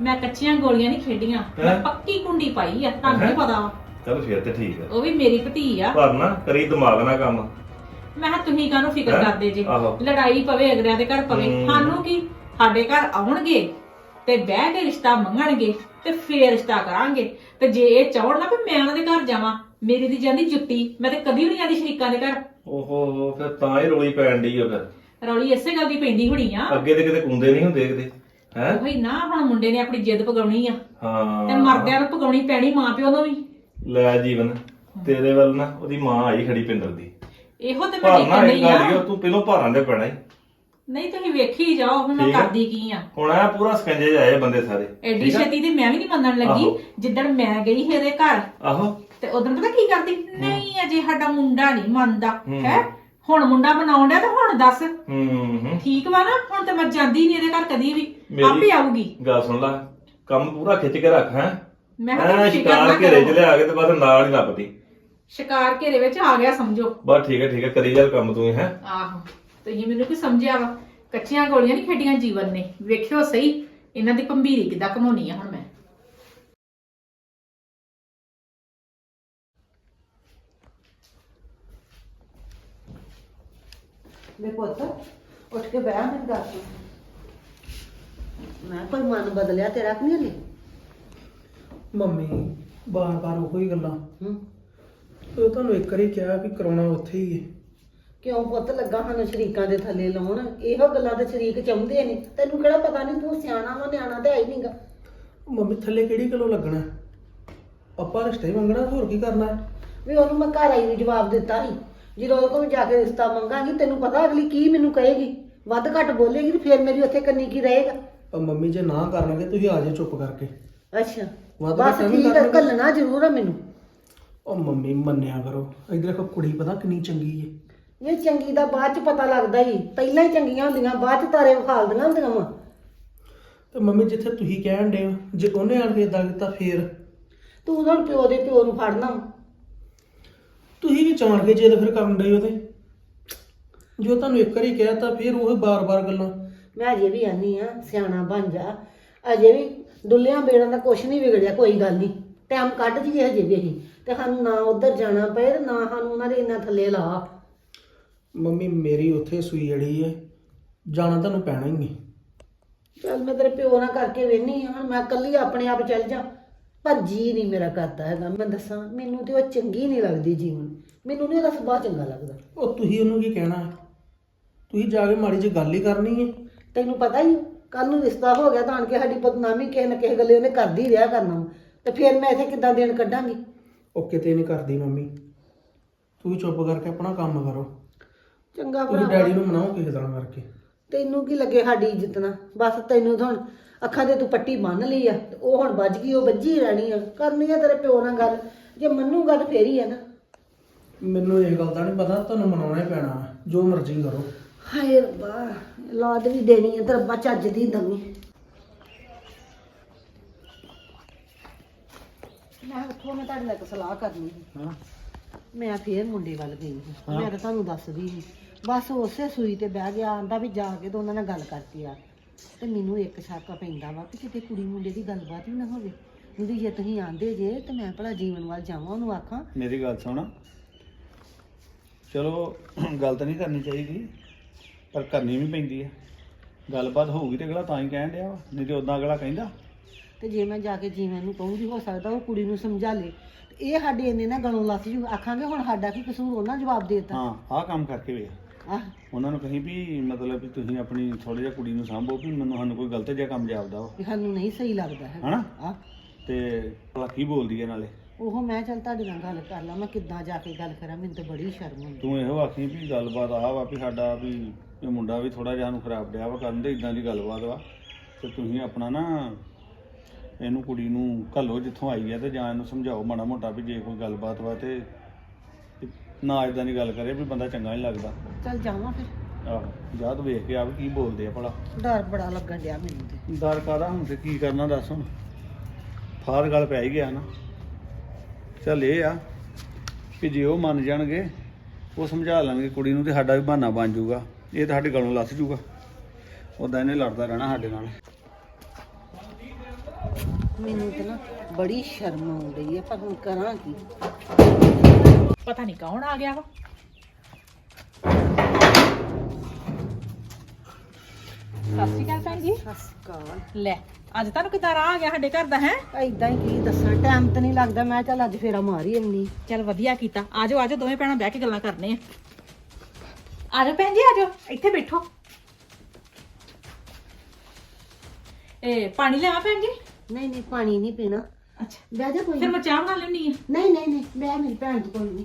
ਮੈਂ ਕੱਚੀਆਂ ਗੋਲੀਆਂ ਨਹੀਂ ਖੇਡੀਆਂ। ਮੈਂ ਹੈਂ? ਪੱਕੀ ਕੁੰਡੀ ਪਾਈ ਆ ਤੁਹਾਨੂੰ ਹੈਂ? ਪਤਾ ਵਾ। ਚਲ ਫਿਰ ਤੇ ਠੀਕ ਹੈ ਉਹ ਵੀ ਮੇਰੀ ਭਤੀ ਆ। ਪਰ ਨਾ ਕਰੀ ਦਿਮਾਗ ਨਾਲ ਕੰਮ। ਮੈਂ ਕਿਹਾ ਤੁਸੀਂ ਕਾਹਨੂੰ ਫਿਕਰ ਹੈਂ? ਕਰਦੇ ਜੀ? ਆਹੋ। ਲੜਾਈ ਪਵੇ ਅਗਲਿਆਂ ਦੇ ਘਰ ਪਵੇ। ਹੂੰ। ਸਾਨੂੰ ਕੀ? ਸਾਡੇ ਘਰ ਆਉਣਗੇ ਤੇ ਬਹਿ ਕੇ ਰਿਸ਼ਤਾ ਮੰਗਣਗੇ ਤੇ ਫੇਰ ਰਿਸ਼ਤਾ ਕਰਾਂਗੇ। ਤੇ ਜੇ ਇਹ ਚਾਹਣ ਨਾ ਵੀ ਮੈਂ ਉਹਨਾਂ ਦੇ ਘਰ ਜਾਵਾਂ ਮੇਰੀ ਦੀ ਜਾਂਦੀ ਜੁੱਤੀ ਮੈਂ ਤੇ ਕਦੀ ਵੀ ਨਹੀਂ ਜਾਂਦੀ ਸ਼ਰੀਕਾਂ ਦੇ ਘਰ। ਓਹੋ ਫਿਰ ਤਾਂ ਹੀ ਰੋਲੀ ਪੈਣ ਡਈ ਆ ਫਿਰ। ਰੌਲੀ ਇਸੇ ਗੱਲ ਦੀ ਪੈਂਦੀ ਹੋਣੀ ਆ। ਅੱਗੇ ਤੇ ਕਿਤੇ ਕੁੰਦੇ ਨਹੀਂ ਹੁੰਦੇ ਕਿਤੇ ਹੈ? ਉਹੀ ਨਾ ਹੁਣ ਮੁੰਡੇ ਨੇ ਆਪਣੀ ਜਿੱਦ ਪਗਾਉਣੀ ਆ। ਹਾਂ। ਤੇ ਮਰਦਿਆਂ ਨੂੰ ਪਗਾਉਣੀ ਪੈਣੀ ਮਾਂ ਪਿਓ ਨੂੰ ਵੀ। ਲੈ ਜੀਵਨ ਤੇਰੇ ਵੱਲ ਨਾ ਉਹਦੀ ਮਾਂ ਆਈ ਖੜੀ ਪਿੰਦਰ ਦੀ। ਇਹੋ ਤੇ ਮੈਂ ਭਾਰਨਾ ਦੇਖਣ ਇਹ ਡਈ ਗੱਲ ਹੀ ਆ। ਆ, ਤੂੰ ਪਹਿਲੋਂ ਭਾਰਾਂ ਦੇ ਪੈਣਾ ਈ। ਨਹੀਂ ਤੁਸੀਂ ਵੇਖੀ ਜਾਓ ਵੀ ਮੈਂ ਠੀਕ ਆ। ਕਰਦੀ ਕੀ ਆ। ਹੁਣ ਆ ਪੂਰਾ ਸਕੰਜੇ ਆਏ ਬੰਦੇ ਸਾਰੇ। ਐਡੀ ਠੀਕ ਆ? ਛੇਤੀ ਤੇ ਮੈਂ ਵੀ ਨਹੀਂ ਮੰਨਣ ਲੱਗੀ ਆਹੋ। ਜਿੱਦਣ ਮੈਂ ਗਈ ਸੀ ਇਹਦੇ ਘਰ। ਆਹੋ। ਤੇ ਉਦੋਂ ਪਤਾ ਕੀ ਕਰਦੀ? ਨਹੀਂ ਅਜੇ ਸਾਡਾ ਮੁੰਡਾ ਨਹੀਂ ਮੰਨਦਾ ਹੂੰ। ਹੈ? ਹੁਣ ਮੁੰਡਾ ਬਣਾਉਣ ਡਿਆ ਤੇ ਹੁਣ ਦੱਸ। ਹੂੰ। ਹੂੰ ਠੀਕ ਵਾ ਨਾ? ਹੁਣ ਤੇ ਮੈਂ ਜਾਂਦੀ ਨਹੀਂ ਇਹਦੇ ਘਰ ਕਦੀ ਵੀ। ਮੇਰੀ- ਆਪੇ ਆਊਗੀ। ਗੱਲ ਸੁਣ ਲੈ ਕੰਮ ਪੂਰਾ ਖਿੱਚ ਕੇ ਰੱਖ ਹੈ? ਮੈਂ ਕਿਹਾ ਮੈਂ ਤੁਸੀਂ ਫਿਕਰ ਨਾ ਸ਼ਿਕਾਰ ਘੇਰੇ 'ਚ ਕਰੋ ਲਿਆ ਕੇ ਤੇ ਬਸ ਨਾਲ ਹੀ ਨੱਪਦੀ ਸ਼ਿਕਾਰ ਘੇਰੇ ਵਿੱਚ ਆ ਗਿਆ ਸਮਝੋ। ਬਸ ਠੀਕ ਹੈ ਠੀਕ ਹੈ ਕਰੀ ਜਾ ਕੰਮ ਤੂੰ ਹੈ ਆਹੋ। ਤੁਸੀਂ ਮੈਨੂੰ ਕੀ ਸਮਝਿਆ ਵਾ? ਕੱਚੀਆਂ ਗੋਲੀਆਂ ਨਹੀਂ ਖੇਡੀਆਂ ਜੀਵਨ ਨੇ। ਵੇਖਿਓ ਸਹੀ ਇਹਨਾਂ ਦੀ ਭੰਬੀਰੀ ਕਿੱਦਾਂ ਕਮਾਉਣੀ ਆ ਹੁਣ ਮੈਂ। ਮੇ ਪੁੱਤ ਉੱਠ ਕੇ ਬਹਿ ਗੱਲ ਸੁਣ। ਮੈਂ ਕੋਈ ਮਨ ਬਦਲਿਆ ਤੇਰਾ ਕਿ ਨਹੀਂ ਹਲੇ? ਮੰਮੀ ਬਾਰ-ਬਾਰ ਉਹੋ ਹੀ ਗੱਲਾਂ। ਹੂੰ। ਉਹ ਤੁਹਾਨੂੰ ਇੱਕ ਵਾਰੀ ਕਿਹਾ ਵੀ ਕਰਾਉਣਾ ਉੱਥੇ ਹੀ ਹੈ। ਕਿਉਂ ਪੁੱਤ ਲੱਗਾ ਸਾਨੂੰ ਸ਼ਰੀਕਾਂ ਦੇ ਥੱਲੇ ਲਾਉਣ। ਇਹੋ ਗੱਲਾਂ ਤੇ ਸ਼ਰੀਕ ਚਾਹੁੰਦੇ ਨੇ। ਤੈਨੂੰ ਕਿਹੜਾ ਪਤਾ ਨਹੀਂ ਤੂੰ ਸਿਆਣਾ ਵਾ ਨਿਆਣਾ ਤੇ ਆਈ ਨਹੀਂਗਾ ਮੰਮੀ ਥੱਲੇ ਕਿਹੜੀ ਗੱਲੋਂ ਲੱਗਣਾ? ਆਪਾਂ ਰਿਸ਼ਤਾ ਹੀ ਮੰਗਣਾ ਹੋਰ ਕੀ ਕਰਨਾ? ਹੈ? ਵੀ ਉਹਨੂੰ ਮੈਂ ਘਰ ਆਈ ਨੂੰ ਜਵਾਬ ਦਿੱਤਾ ਸੀ। ਜਦੋਂ ਉਹਦੇ ਕੋਲ ਜਾ ਕੇ ਰਿਸ਼ਤਾ ਮੰਗਾਂਗੀ ਤੈਨੂੰ ਪਤਾ ਅਗਲੀ ਕੀ ਮੈਨੂੰ ਕਹੇਗੀ? ਵੱਧ ਘੱਟ ਬੋਲੇਗੀ ਤੇ ਫਿਰ ਮੇਰੀ ਉੱਥੇ ਕੰਨੀ ਕੀ ਰਹੇਗਾ? ਉਹ ਮੰਮੀ ਜੇ ਨਾ ਕਰਨਗੇ ਤੁਸੀਂ ਆ ਜਾਓ ਚੁੱਪ ਕਰਕੇ। ਅੱਛਾ। ਵੱਧ ਬਸ ਘੱਟ ਵੀ ਠੀਕ ਹੈ ਕਰਨਗੇ। ਘੱਲਣਾ ਜ਼ਰੂਰ ਆ ਮੈਨੂੰ। ਉਹ ਮੰਮੀ ਮੰਨਿਆ ਕਰੋ। ਇਧਰ ਦੇਖੋ ਕੁੜੀ ਪਤਾ ਕਿੰਨੀ ਚੰਗੀ ਹੈ ਇਹ ਚੰਗੀ ਦਾ ਬਾਅਦ ਚ ਪਤਾ ਲੱਗਦਾ ਹੀ ਪਹਿਲਾਂ ਹੀ ਚੰਗੀਆਂ ਹੁੰਦੀਆਂ ਬਾਅਦ ਚ ਤਾਰੇ ਵਿਖਾਲਦੀਆਂ ਹੁੰਦੀਆਂ ਵਾ। ਤੇ ਮੰਮੀ ਜਿੱਥੇ ਤੁਸੀਂ ਕਹਿਣ ਦੇ ਜੇ ਉਹਨੇ ਆਣ ਕੇ ਇਦਾਂ ਕੀਤਾ ਫੇਰ? ਤੂੰ ਉਹਨਾਂ ਨੂੰ ਪਿਓ ਦੇ ਪਿਓ ਨੂੰ ਫੜਨਾ। ਵਾ। ਤੁਸੀਂ ਵੀ ਜਾਣ ਕੇ ਜਿੱਦ ਫਿਰ ਕਰਨ ਦੇ ਉਹਦੇ ਜੋ ਤੁਹਾਨੂੰ ਇੱਕ ਵਾਰੀ ਕਿਹਾ ਤਾਂ ਫਿਰ ਉਹ ਬਾਰ-ਬਾਰ ਗੱਲਾਂ। ਮੈਂ ਅਜੇ ਵੀ ਆਨੀ ਆ ਸਿਆਣਾ ਬਣ ਜਾ। ਅਜੇ ਵੀ ਦੁੱਲਿਆਂ ਬੇੜਾਂ ਦਾ ਕੁਛ ਨਹੀਂ ਵਿਗੜਿਆ ਕੋਈ ਗੱਲ ਨਹੀਂ। ਟਾਈਮ ਕੱਢ ਜੀਏ ਹਜੇ ਵੀ ਅਸੀਂ। ਤੇ ਸਾਨੂੰ ਨਾ ਉਧਰ ਜਾਣਾ ਪਏ ਤੇ ਨਾ ਸਾਨੂੰ ਉਹਨਾਂ ਦੇ ਇੰਨਾ ਥੱਲੇ ਲਾ। ਮੰਮੀ ਮੇਰੀ ਉੱਥੇ ਸੂਈ ਜੜੀ ਹੈ ਜਾਣਾ ਤੁਹਾਨੂੰ ਪੈਣਾ ਹੀ ਹੈ ਚੱਲ ਮੈਂ ਤੇਰੇ ਪਿਓ ਨਾਲ ਕਰਕੇ ਵੇਨੀ ਹੁਣ ਮੈਂ ਇਕੱਲੀ ਆਪਣੇ ਆਪ ਚੱਲ ਜਾ। ਪਰ ਜੀ ਨਹੀਂ ਮੇਰਾ ਕਰਦਾ ਹੈਗਾ ਮੈਂ ਦੱਸਾਂ ਮੈਨੂੰ ਤੇ ਉਹ ਚੰਗੀ ਨਹੀਂ ਲੱਗਦੀ ਜੀਵਨ। ਮੈਨੂੰ ਨਹੀਂ ਉਹਦਾ ਸੁਭਾਅ ਚੰਗਾ ਲੱਗਦਾ। ਉਹ ਤੁਸੀਂ ਉਹਨੂੰ ਕੀ ਕਹਿਣਾ? ਤੁਸੀਂ ਜਾ ਕੇ ਮਾੜੀ ਜਿਹੀ ਗੱਲ ਹੀ ਕਰਨੀ ਹੈ। ਤੈਨੂੰ ਪਤਾ ਹੀ ਕੱਲ ਨੂੰ ਰਿਸ਼ਤਾ ਹੋ ਗਿਆ ਤਾਂ ਆਣ ਕੇ ਸਾਡੀ ਬਦਨਾਮੀ ਕਿਸੇ ਨਾ ਕਿਸੇ ਗੱਲੇ ਉਹਨੇ ਕਰਦੀ ਰਿਹਾ ਕਰਨਾ ਵਾ। ਤੇ ਫਿਰ ਮੈਂ ਇੱਥੇ ਕਿੱਦਾਂ ਦਿਨ ਕੱਢਾਂਗੀ? ਉਹ ਕਿਤੇ ਨਹੀਂ ਕਰਦੀ ਮੰਮੀ। ਤੁਸੀਂ ਚੁੱਪ ਕਰਕੇ ਆਪਣਾ ਕੰਮ ਕਰੋ। ਚੰਗਾ ਤੁਸੀਂ ਭਰਾ ਡੈਡੀ ਨੂੰ ਮਨਾਓ ਕਿਸੇ ਤਰ੍ਹਾਂ ਕਰਕੇ। ਤੈਨੂੰ ਕੀ ਲੱਗੇ ਸਾਡੀ ਇੱਜ਼ਤ ਨਾਲ? ਬਸ ਤੈਨੂੰ ਤਾਂ ਹੁਣ ਅੱਖਾਂ ਦੇ ਤੂੰ ਪੱਟੀ ਬੰਨ ਲਈ ਆ ਤੇ ਉਹ ਹੁਣ ਵੱਜ ਗਈ ਉਹ ਵੱਜੀ ਰਹਿਣੀ ਆ। ਕਰਨੀ ਆ ਤੇਰੇ ਪਿਓ ਨਾਲ ਗੱਲ ਜੇ ਮੰਨੂਗਾ ਤਾਂ ਫੇਰ ਹੀ ਆ ਨਾ। ਮੈਨੂੰ ਇਹ ਗੱਲ ਦਾ ਨਹੀਂ ਪਤਾ ਤੁਹਾਨੂੰ ਮਨਾਉਣਾ ਹੀ ਪੈਣਾ। ਜੋ ਮਰਜ਼ੀ ਕਰੋ। ਹਾਏ ਰੱਬਾ ਲਾਦ ਵੀ ਦੇਣੀ ਆ ਤੇ ਰੱਬਾ ਚੱਜ ਦੀ ਦਵੀਂ। ਮੈਂ ਉੱਥੋਂ ਮੈਂ ਤੁਹਾਡੇ ਨਾਲ ਇੱਕ ਸਲਾਹ ਕਰਨੀ ਸੀ। ਹਾਂ। ਮੈਂ ਫੇਰ ਮੁੰਡੇ ਵੱਲ ਗਈ ਸੀ। ਮੈਂ ਤਾਂ ਤੁਹਾਨੂੰ ਦੱਸਦੀ ਸੀ। ਬਸ ਉਸੇ ਸੂਈ ਤੇ ਬਹਿ ਗਿਆ ਆਂਦਾ ਵੀ ਜਾ ਕੇ ਤੇ ਉਹਨਾਂ ਨਾਲ ਗੱਲ ਕਰਕੇ ਆ। ਤੇ ਮੈਨੂੰ ਇੱਕ ਸ਼ੱਕ ਪੈਂਦਾ ਵਾ ਕਿ ਕਿਤੇ ਕੁੜੀ ਮੁੰਡੇ ਦੀ ਗੱਲਬਾਤ ਹੀ ਨਾ ਹੋਵੇ। ਉਹਦੀ ਜੇ ਤੁਸੀਂ ਆਂਦੇ ਜੇ ਤੇ ਮੈਂ ਭਲਾ ਜੀਵਨ ਵੱਲ ਜਾਵਾਂ ਉਹਨੂੰ ਆਖਾਂ। ਮੇਰੀ ਗੱਲ ਸੁਣ। ਚਲੋ ਗੱਲ ਤਾਂ ਨਹੀਂ ਕਰਨੀ ਚਾਹੀਦੀ ਪਰ ਕਰਨੀ ਵੀ ਪੈਂਦੀ ਹੈ ਗੱਲਬਾਤ ਹੋਊਗੀ ਤੇ ਅਗਲਾ ਤਾਂ ਹੀ ਕਹਿਣ ਡਿਆ ਵਾ ਨਹੀਂ ਤੇ ਉਦਾਂ ਅਗਲਾ ਕਹਿੰਦਾ। ਤੇ ਜੇ ਮੈਂ ਜਾ ਕੇ ਜੀਵਨ ਨੂੰ ਕਹੂੰਗੀ ਹੋ ਸਕਦਾ ਉਹ ਕੁੜੀ ਨੂੰ ਸਮਝਾ ਲੇ। ਇਹ ਸਾਡੇ ਇੰਨੇ ਨਾ ਗਲੋਂ ਲੱਥ ਜੂ ਆਖਾਂਗੇ ਹੁਣ ਸਾਡਾ ਕੀ ਕਸੂਰ ਉਹਨਾਂ ਜਵਾਬ ਦੇਤਾ। ਹਾਂ ਆਹ ਕੰਮ ਕਰਕੇ ਵੇਖ। ਆਹ ਉਹਨਾਂ ਨੂੰ ਕਹੀਂ ਵੀ ਮਤਲਬ ਵੀ ਤੁਸੀਂ ਆਪਣੀ ਥੋੜੀ ਜਿਹਾ ਕੁੜੀ ਨੂੰ ਸਾਂਭੋ ਵੀ ਮੈਨੂੰ ਸਾਨੂੰ ਕੋਈ ਗਲਤ ਜਿਹਾ ਕੰਮ ਜਾਪਦਾ ਵਾ। ਵੀ ਸਾਨੂੰ ਨਹੀਂ ਸਹੀ ਲੱਗਦਾ ਹੈ ਹਨਾ? ਆ। ਤੇ ਭਲਾ ਕੀ ਬੋਲਦੀ ਹੈ ਨਾਲੇ? ਉਹ ਮੈਂ ਚੱਲ ਤੁਹਾਡੇ ਨਾਲ ਗੱਲ ਕਰ ਲਾਂ ਮੈਂ ਕਿੱਦਾਂ ਜਾ ਕੇ ਗੱਲ ਕਰਾਂ ਮੈਨੂੰ ਤਾਂ ਬੜੀ ਸ਼ਰਮ ਆਉਂਦੀ ਤੂੰ ਇਹੋ ਆਖੀ ਵੀ ਗੱਲਬਾਤ ਆਹ ਵਾ ਵੀ ਸਾਡਾ ਵੀ ਇਹ ਮੁੰਡਾ ਵੀ ਥੋੜਾ ਜਿਹਾ ਸਾਨੂੰ ਖਰਾਬ ਡਿਆ ਵਾ ਕਰਨ ਦੇ ਇਦਾਂ ਦੀ ਗੱਲਬਾਤ ਵਾ। ਤੇ ਤੁਸੀਂ ਆਪਣਾ ਨਾ ਇਹਨੂੰ ਕੁੜੀ ਨੂੰ ਘੱਲੋ ਜਿੱਥੋਂ ਆਈ ਆ ਤੇ ਜਾਂ ਇਹਨੂੰ ਸਮਝਾਓ ਮਾੜਾ ਮੋਟਾ ਵੀ ਜੇ ਕੋਈ ਗੱਲਬਾਤ ਵਾ ਤੇ ਨਾ ਇਦਾਂ ਦੀ ਗੱਲ ਕਰੇ ਵੀ ਬੰਦਾ ਚੰਗਾ ਨਹੀਂ ਲੱਗਦਾ। ਚੱਲ ਜਾਵਾਂ ਫਿਰ। ਆਹੋ ਜਾ ਤੂੰ ਵੇਖ ਕੇ ਆ ਵੀ ਕੀ ਬੋਲਦੇ ਆ ਭਲਾ। ਡਰ ਬੜਾ ਲੱਗਣ ਡਿਆ ਮੈਨੂੰ ਤੇ। ਦਰ ਕਾਦਾ ਹੁਣ ਤੇ ਕੀ ਕਰਨਾ ਦੱਸ ਹੁਣ। ਫਾਰ ਗੱਲ ਪੈ ਹੀ ਗਿਆ ਨਾ। ਚੱਲ ਇਹ ਆ ਕਿ ਜੇ ਉਹ ਮੰਨ ਜਾਣਗੇ ਉਹ ਸਮਝਾ ਲੈਣਗੇ ਕੁੜੀ ਨੂੰ ਤੇ ਸਾਡਾ ਵੀ ਬਹਾਨਾ ਬਣ ਜਾਊਗਾ। ਇਹ ਤਾਂ ਸਾਡੇ ਗਲੋਂ ਲੱਥ ਜਾਊਗਾ। ਉਦਾਂ ਇਹਨੇ ਲੜਦਾ ਰਹਿਣਾ ਸਾਡੇ ਨਾਲ। ਮੈਨੂੰ ਤੇ ਨਾ ਬੜੀ ਸ਼ਰਮ ਆਉਂਦੀ ਹੈ ਪਰ ਹੁਣ ਕਰਾਂ ਕੀ? ਪਤਾ ਨਹੀਂ ਕੌਣ ਆ ਗਿਆ ਵਾ। ਸਤਿ ਸ਼੍ਰੀ ਅਕਾਲ ਭੈਣ ਜੀ। ਸਸਕਾਲ ਲੈ ਅੱਜ ਤੁਹਾਨੂੰ ਕਿਦਾਂ ਰਾਹ ਆ ਗਿਆ ਸਾਡੇ ਘਰ ਦਾ ਹੈ? ਐਦਾਂ ਹੀ ਕੀ ਦੱਸਾਂ ਟਾਈਮ ਤਾਂ ਨਹੀਂ ਲੱਗਦਾ। ਮੈਂ ਚੱਲ ਅੱਜ ਫੇਰਾ ਮਾਰੀ ਆਉਣੀ ਚਲ ਵਧੀਆ ਕੀਤਾ। ਆਜੋ ਆਜੋ ਦੋਵੇਂ ਭੈਣਾਂ ਬਹਿ ਕੇ ਗੱਲਾਂ ਕਰਨੇ ਆ। ਆਜੋ ਭੈਣ ਜੀ ਆਜੋ। ਇੱਥੇ ਬੈਠੋ। ਏ ਪਾਣੀ ਲਿਆਵਾਂ ਭੈਣ ਜੀ? ਨਹੀਂ ਨਹੀਂ ਪਾਣੀ ਨਹੀਂ ਪੀਣਾ। ਅੱਛਾ। ਬਹਿ ਜਾ ਕੋਈ ਫਿਰ ਮੈਂ ਚਾਹ ਬਣਾ ਲੈਣੀ ਆ ਨਹੀਂ ਨਹੀਂ ਨਹੀਂ ਮੈਂ ਮੇਰੀ ਭੈਣ ਤੋਂ ਕੋਈ ਨਹੀਂ।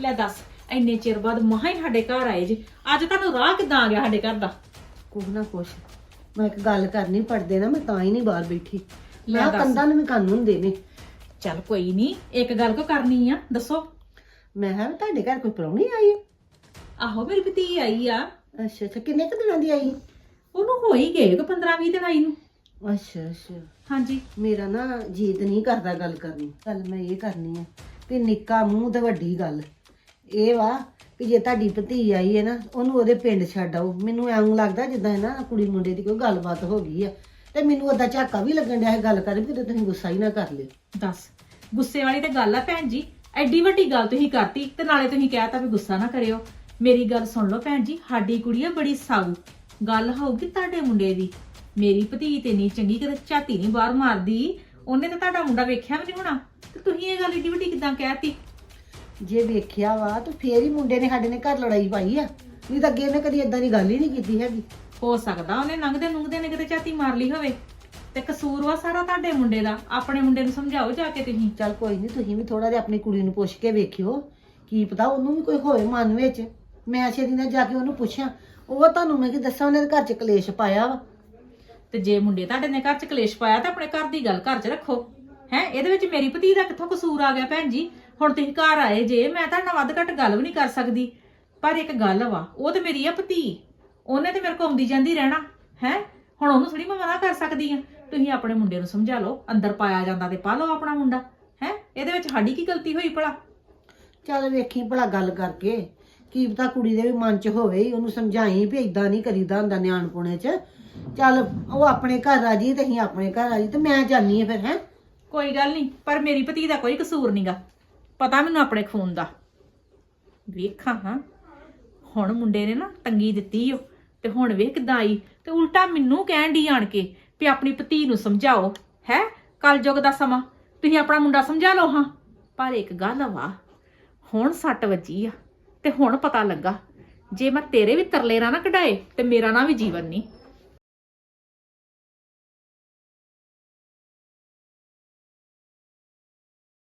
ਲੈ ਦੱਸ ਇੰਨੇ ਚਿਰ ਬਾਅਦ ਮਹਾਂ ਹੀ ਸਾਡੇ ਘਰ ਆਏ ਜੀ। ਅੱਜ ਤੁਹਾਨੂੰ ਰਾਹ ਕਿਦਾਂ ਆ ਗਿਆ ਸਾਡੇ ਘਰ ਦਾ? ਕੁਛ ਨਾ ਕੁਛ। ਮੈਂ ਇੱਕ ਗੱਲ ਕਰਨੀ ਪੜਦੇ ਨਾ ਮੈਂ ਤਾਂ ਹੀ ਨਹੀਂ ਬਾਹਰ ਬੈਠੀ। ਲੈ ਮੈਂ ਦੱਸ। ਕੰਦਾਂ ਨੂੰ ਵੀ ਕੰਨ ਹੁੰਦੇ ਨੇ। ਚੱਲ ਕੋਈ ਨਹੀਂ ਇੱਕ ਗੱਲ ਕੋ ਕਰਨੀ ਆ ਦੱਸੋ। ਮੈਂ ਕਿਹਾ ਤੁਹਾਡੇ ਘਰ ਕੋਈ ਪ੍ਰਾਹੁਣੀ ਆਈ ਹੈ? ਆਹੋ ਮੇਰੀ ਭਤੀ ਆਈ ਆ। ਅੱਛਾ ਅੱਛਾ ਕਿੰਨੇ ਕੁ ਦਿਨਾਂ ਦੀ ਆਈ? ਉਹਨੂੰ ਹੋ ਹੀ ਗਏ ਕੋ 15 20 ਦਿਨ ਆਈ ਨੂੰ? ਅੱਛਾ ਅੱਛਾ। ਹਾਂਜੀ। ਮੇਰਾ ਨਾ ਜੀਤ ਨਹੀਂ ਕਰਦਾ ਗੱਲ ਕਰਨੀ। ਗੱਲ ਮੈਂ ਇਹ ਕਰਨੀ ਆ ਕਿ ਨਿੱਕਾ ਮੂੰਹ ਤੇ ਵੱਡੀ ਗੱਲ। ਇਹ ਵਾ ਕਿ ਜੇ ਤੁਹਾਡੀ ਭਤੀ ਆਈ ਹੈ ਨਾ ਉਹਨੂੰ ਉਹਦੇ ਪਿੰਡ ਛੱਡ ਆਓ। ਮੈਨੂੰ ਐਂ ਲੱਗਦਾ ਜਿੱਦਾਂ ਹੈ ਨਾ ਕੁੜੀ ਮੁੰਡੇ ਦੀ ਕੋਈ ਗੱਲਬਾਤ ਹੋ ਗਈ ਆ। ਤੇ ਮੈਨੂੰ ਉਹਦਾ ਝਾਕਾ ਵੀ ਲੱਗਣ ਡਿਆ ਹੈ ਗੱਲ ਕਰ ਵੀ ਕਿਤੇ ਤੁਸੀਂ ਗੁੱਸਾ ਹੀ ਨਾ ਕਰ ਲਿਓ। ਦੱਸ ਗੁੱਸੇ ਵਾਲੀ ਤੇ ਗੱਲ ਆ ਭੈਣ ਜੀ। ਐਡੀ ਵੱਡੀ ਗੱਲ ਤੁਸੀਂ ਕਰਤੀ ਤੇ ਨਾਲੇ ਤੁਸੀਂ ਕਹਿਤਾ ਵੀ ਗੁੱਸਾ ਨਾ ਕਰਿਓ। ਮੇਰੀ ਗੱਲ ਸੁਣ ਲਓ ਭੈਣ ਜੀ ਸਾਡੀ ਕੁੜੀ ਆ ਬੜੀ ਸਾਊ। ਗੱਲ ਹੋਊਗੀ ਤੁਹਾਡੇ ਮੁੰਡੇ ਦੀ। ਮੇਰੀ ਭਤੀ ਤੇ ਨਹੀਂ ਚੰਗੀ ਕਦੇ ਝਾਤੀ ਨਹੀਂ ਬਾਹਰ ਮਾਰਦੀ। ਉਹਨੇ ਤਾਂ ਤੁਹਾਡਾ ਮੁੰਡਾ ਵੇਖਿਆ ਵੀ ਨਹੀਂ ਹੋਣਾ। ਤੇ ਤੁਸੀਂ ਇਹ ਗੱਲ ਏਡੀ ਵੱਡੀ ਕਿਦਾਂ ਕਹਿਤੀ? ਜੇ ਵੇਖਿਆ ਵਾ ਤਾਂ ਫੇਰ ਹੀ ਮੁੰਡੇ ਨੇ ਸਾਡੇ ਨੇ ਘਰ ਲੜਾਈ ਪਾਈ ਆ। ਨਹੀਂ ਤਾਂ ਅੱਗੇ ਇਹਨੇ ਕਦੀ ਇਦਾਂ ਦੀ ਗੱਲ ਹੀ ਨਹੀਂ ਕੀਤੀ ਹੈਗੀ। ਹੋ ਸਕਦਾ ਉਹਨੇ ਲੰਘਦੇ ਲੰਘਦੇ ਨੇ ਕਿਤੇ ਝਾਤੀ ਮਾਰ ਲਈ ਹੋਵੇ। ਤੇ ਕਸੂਰ ਵਾ ਸਾਰਾ ਤੁਹਾਡੇ ਮੁੰਡੇ ਦਾ। ਆਪਣੇ ਮੁੰਡੇ ਨੂੰ ਸਮਝਾਓ ਜਾ ਕੇ ਤੁਸੀਂ। ਚੱਲ ਕੋਈ ਨਹੀਂ ਤੁਸੀਂ ਵੀ ਥੋੜਾ ਜਿਹਾ ਆਪਣੀ ਕੁੜੀ ਨੂੰ ਪੁੱਛ ਕੇ ਵੇਖਿਓ। ਕੀ ਪਤਾ ਉਹਨੂੰ ਵੀ ਕੋਈ ਹੋਏ ਮਨ ਵਿੱਚ। ਮੈਂ ਛੇਤੀ ਨਾਲ ਜਾ ਕੇ ਉਹਨੂੰ ਪੁੱਛਾਂ। ਉਹ ਤੁਹਾਨੂੰ ਮੈਂ ਕੀ ਦੱਸਾਂ ਉਹਨੇ ਘਰ 'ਚ ਕਲੇਸ਼ ਪਾਇਆ ਵਾ। ਤੇ ਜੇ ਮੁੰਡੇ ਤੁਹਾਡੇ ਨੇ ਘਰ ਚ ਕਲੇਸ਼ ਪਾਇਆ ਤਾਂ ਆਪਣੇ ਘਰ ਦੀ ਗੱਲ ਘਰ ਚ ਰੱਖੋ। ਹੈ, ਇਹਦੇ ਵਿੱਚ ਮੇਰੀ ਭਤੀ ਦਾ ਕਿੱਥੋਂ ਕਸੂਰ ਆ ਗਿਆ ਭੈਣ ਜੀ? ਹੁਣ ਤੁਸੀਂ ਘਰ ਆਏ ਜੇ, ਮੈਂ ਤੁਹਾਡੇ ਨਾਲ ਵੱਧ ਘੱਟ ਗੱਲ ਵੀ ਨਹੀਂ ਕਰ ਸਕਦੀ। ਪਰ ਇੱਕ ਗੱਲ ਵਾ, ਉਹ ਤੇ ਮੇਰੀ ਆ ਭਤੀ। ਉਹਨੇ ਤੇ ਮੇਰੇ ਕੋਲ ਆਉਂਦੀ ਜਾਂਦੀ ਰਹਿਣਾ। ਹੈ, ਹੁਣ ਉਹਨੂੰ ਥੋੜੀ ਮੈਂ ਮਨਾ ਕਰ ਸਕਦੀ ਆ। ਤੁਸੀਂ ਆਪਣੇ ਮੁੰਡੇ ਨੂੰ ਸਮਝਾ ਲਓ, ਅੰਦਰ ਪਾਇਆ ਜਾਂਦਾ ਤੇ ਪਾ ਲਓ ਆਪਣਾ ਮੁੰਡਾ। ਹੈ, ਇਹਦੇ ਵਿੱਚ ਸਾਡੀ ਕੀ ਗਲਤੀ ਹੋਈ ਭਲਾ? ਚੱਲ ਵੇਖੀ ਭਲਾ ਗੱਲ ਕਰਕੇ, ਕੀ ਪਤਾ ਕੁੜੀ ਦੇ ਵੀ ਮਨ 'ਚ ਹੋਵੇ ਹੀ ਉਹਨੂੰ ਸਮਝਾਈ ਵੀ ਇਦਾਂ ਨਹੀਂ ਕਰੀਦਾ ਹੁੰਦਾ ਨਿਆਣਪੁਣੇ 'ਚ। ਚੱਲ ਉਹ ਆਪਣੇ ਘਰ ਆ ਜੀ ਤੇ ਅਸੀਂ ਆਪਣੇ ਘਰ ਆ ਜੀ ਤੇ ਮੈਂ ਜਾਨੀ ਆ ਫਿਰ, ਹੈ? ਕੋਈ ਗੱਲ ਨਹੀਂ, ਪਰ ਮੇਰੀ ਭਤੀ ਦਾ ਕੋਈ ਕਸੂਰ ਨਹੀਂਗਾ ਪਤਾ ਮੈਨੂੰ ਆਪਣੇ ਖੂਨ ਦਾ। ਵੇਖਾਂ, ਹਾਂ। ਹੁਣ ਮੁੰਡੇ ਨੇ ਨਾ ਤੰਗੀ ਦਿੱਤੀ ਓ, ਤੇ ਹੁਣ ਵੇਖ ਕਿੱਦਾਂ ਆਈ। ਤੇ ਉਲਟਾ ਮੈਨੂੰ ਕਹਿਣ ਦੀ ਆਣ ਕੇ ਵੀ ਆਪਣੀ ਭਤੀ ਨੂੰ ਸਮਝਾਓ, ਹੈ? ਕਲਯੁਗ ਦਾ ਸਮਾਂ। ਤੁਸੀਂ ਆਪਣਾ ਮੁੰਡਾ ਸਮਝਾ ਲਓ, ਹਾਂ। ਪਰ ਇੱਕ ਗੱਲ ਵਾ, ਹੁਣ ਸੱਟ ਵੱਜੀ ਆ, ਤੇ ਹੁਣ ਪਤਾ ਲੱਗਾ। ਜੇ ਮੈਂ ਤੇਰੇ ਵੀ ਤਰਲੇ ਨਾ ਨਾ ਕਢਾਏ, ਤੇ ਮੇਰਾ ਨਾ ਵੀ ਜੀਵਨ ਨਹੀਂ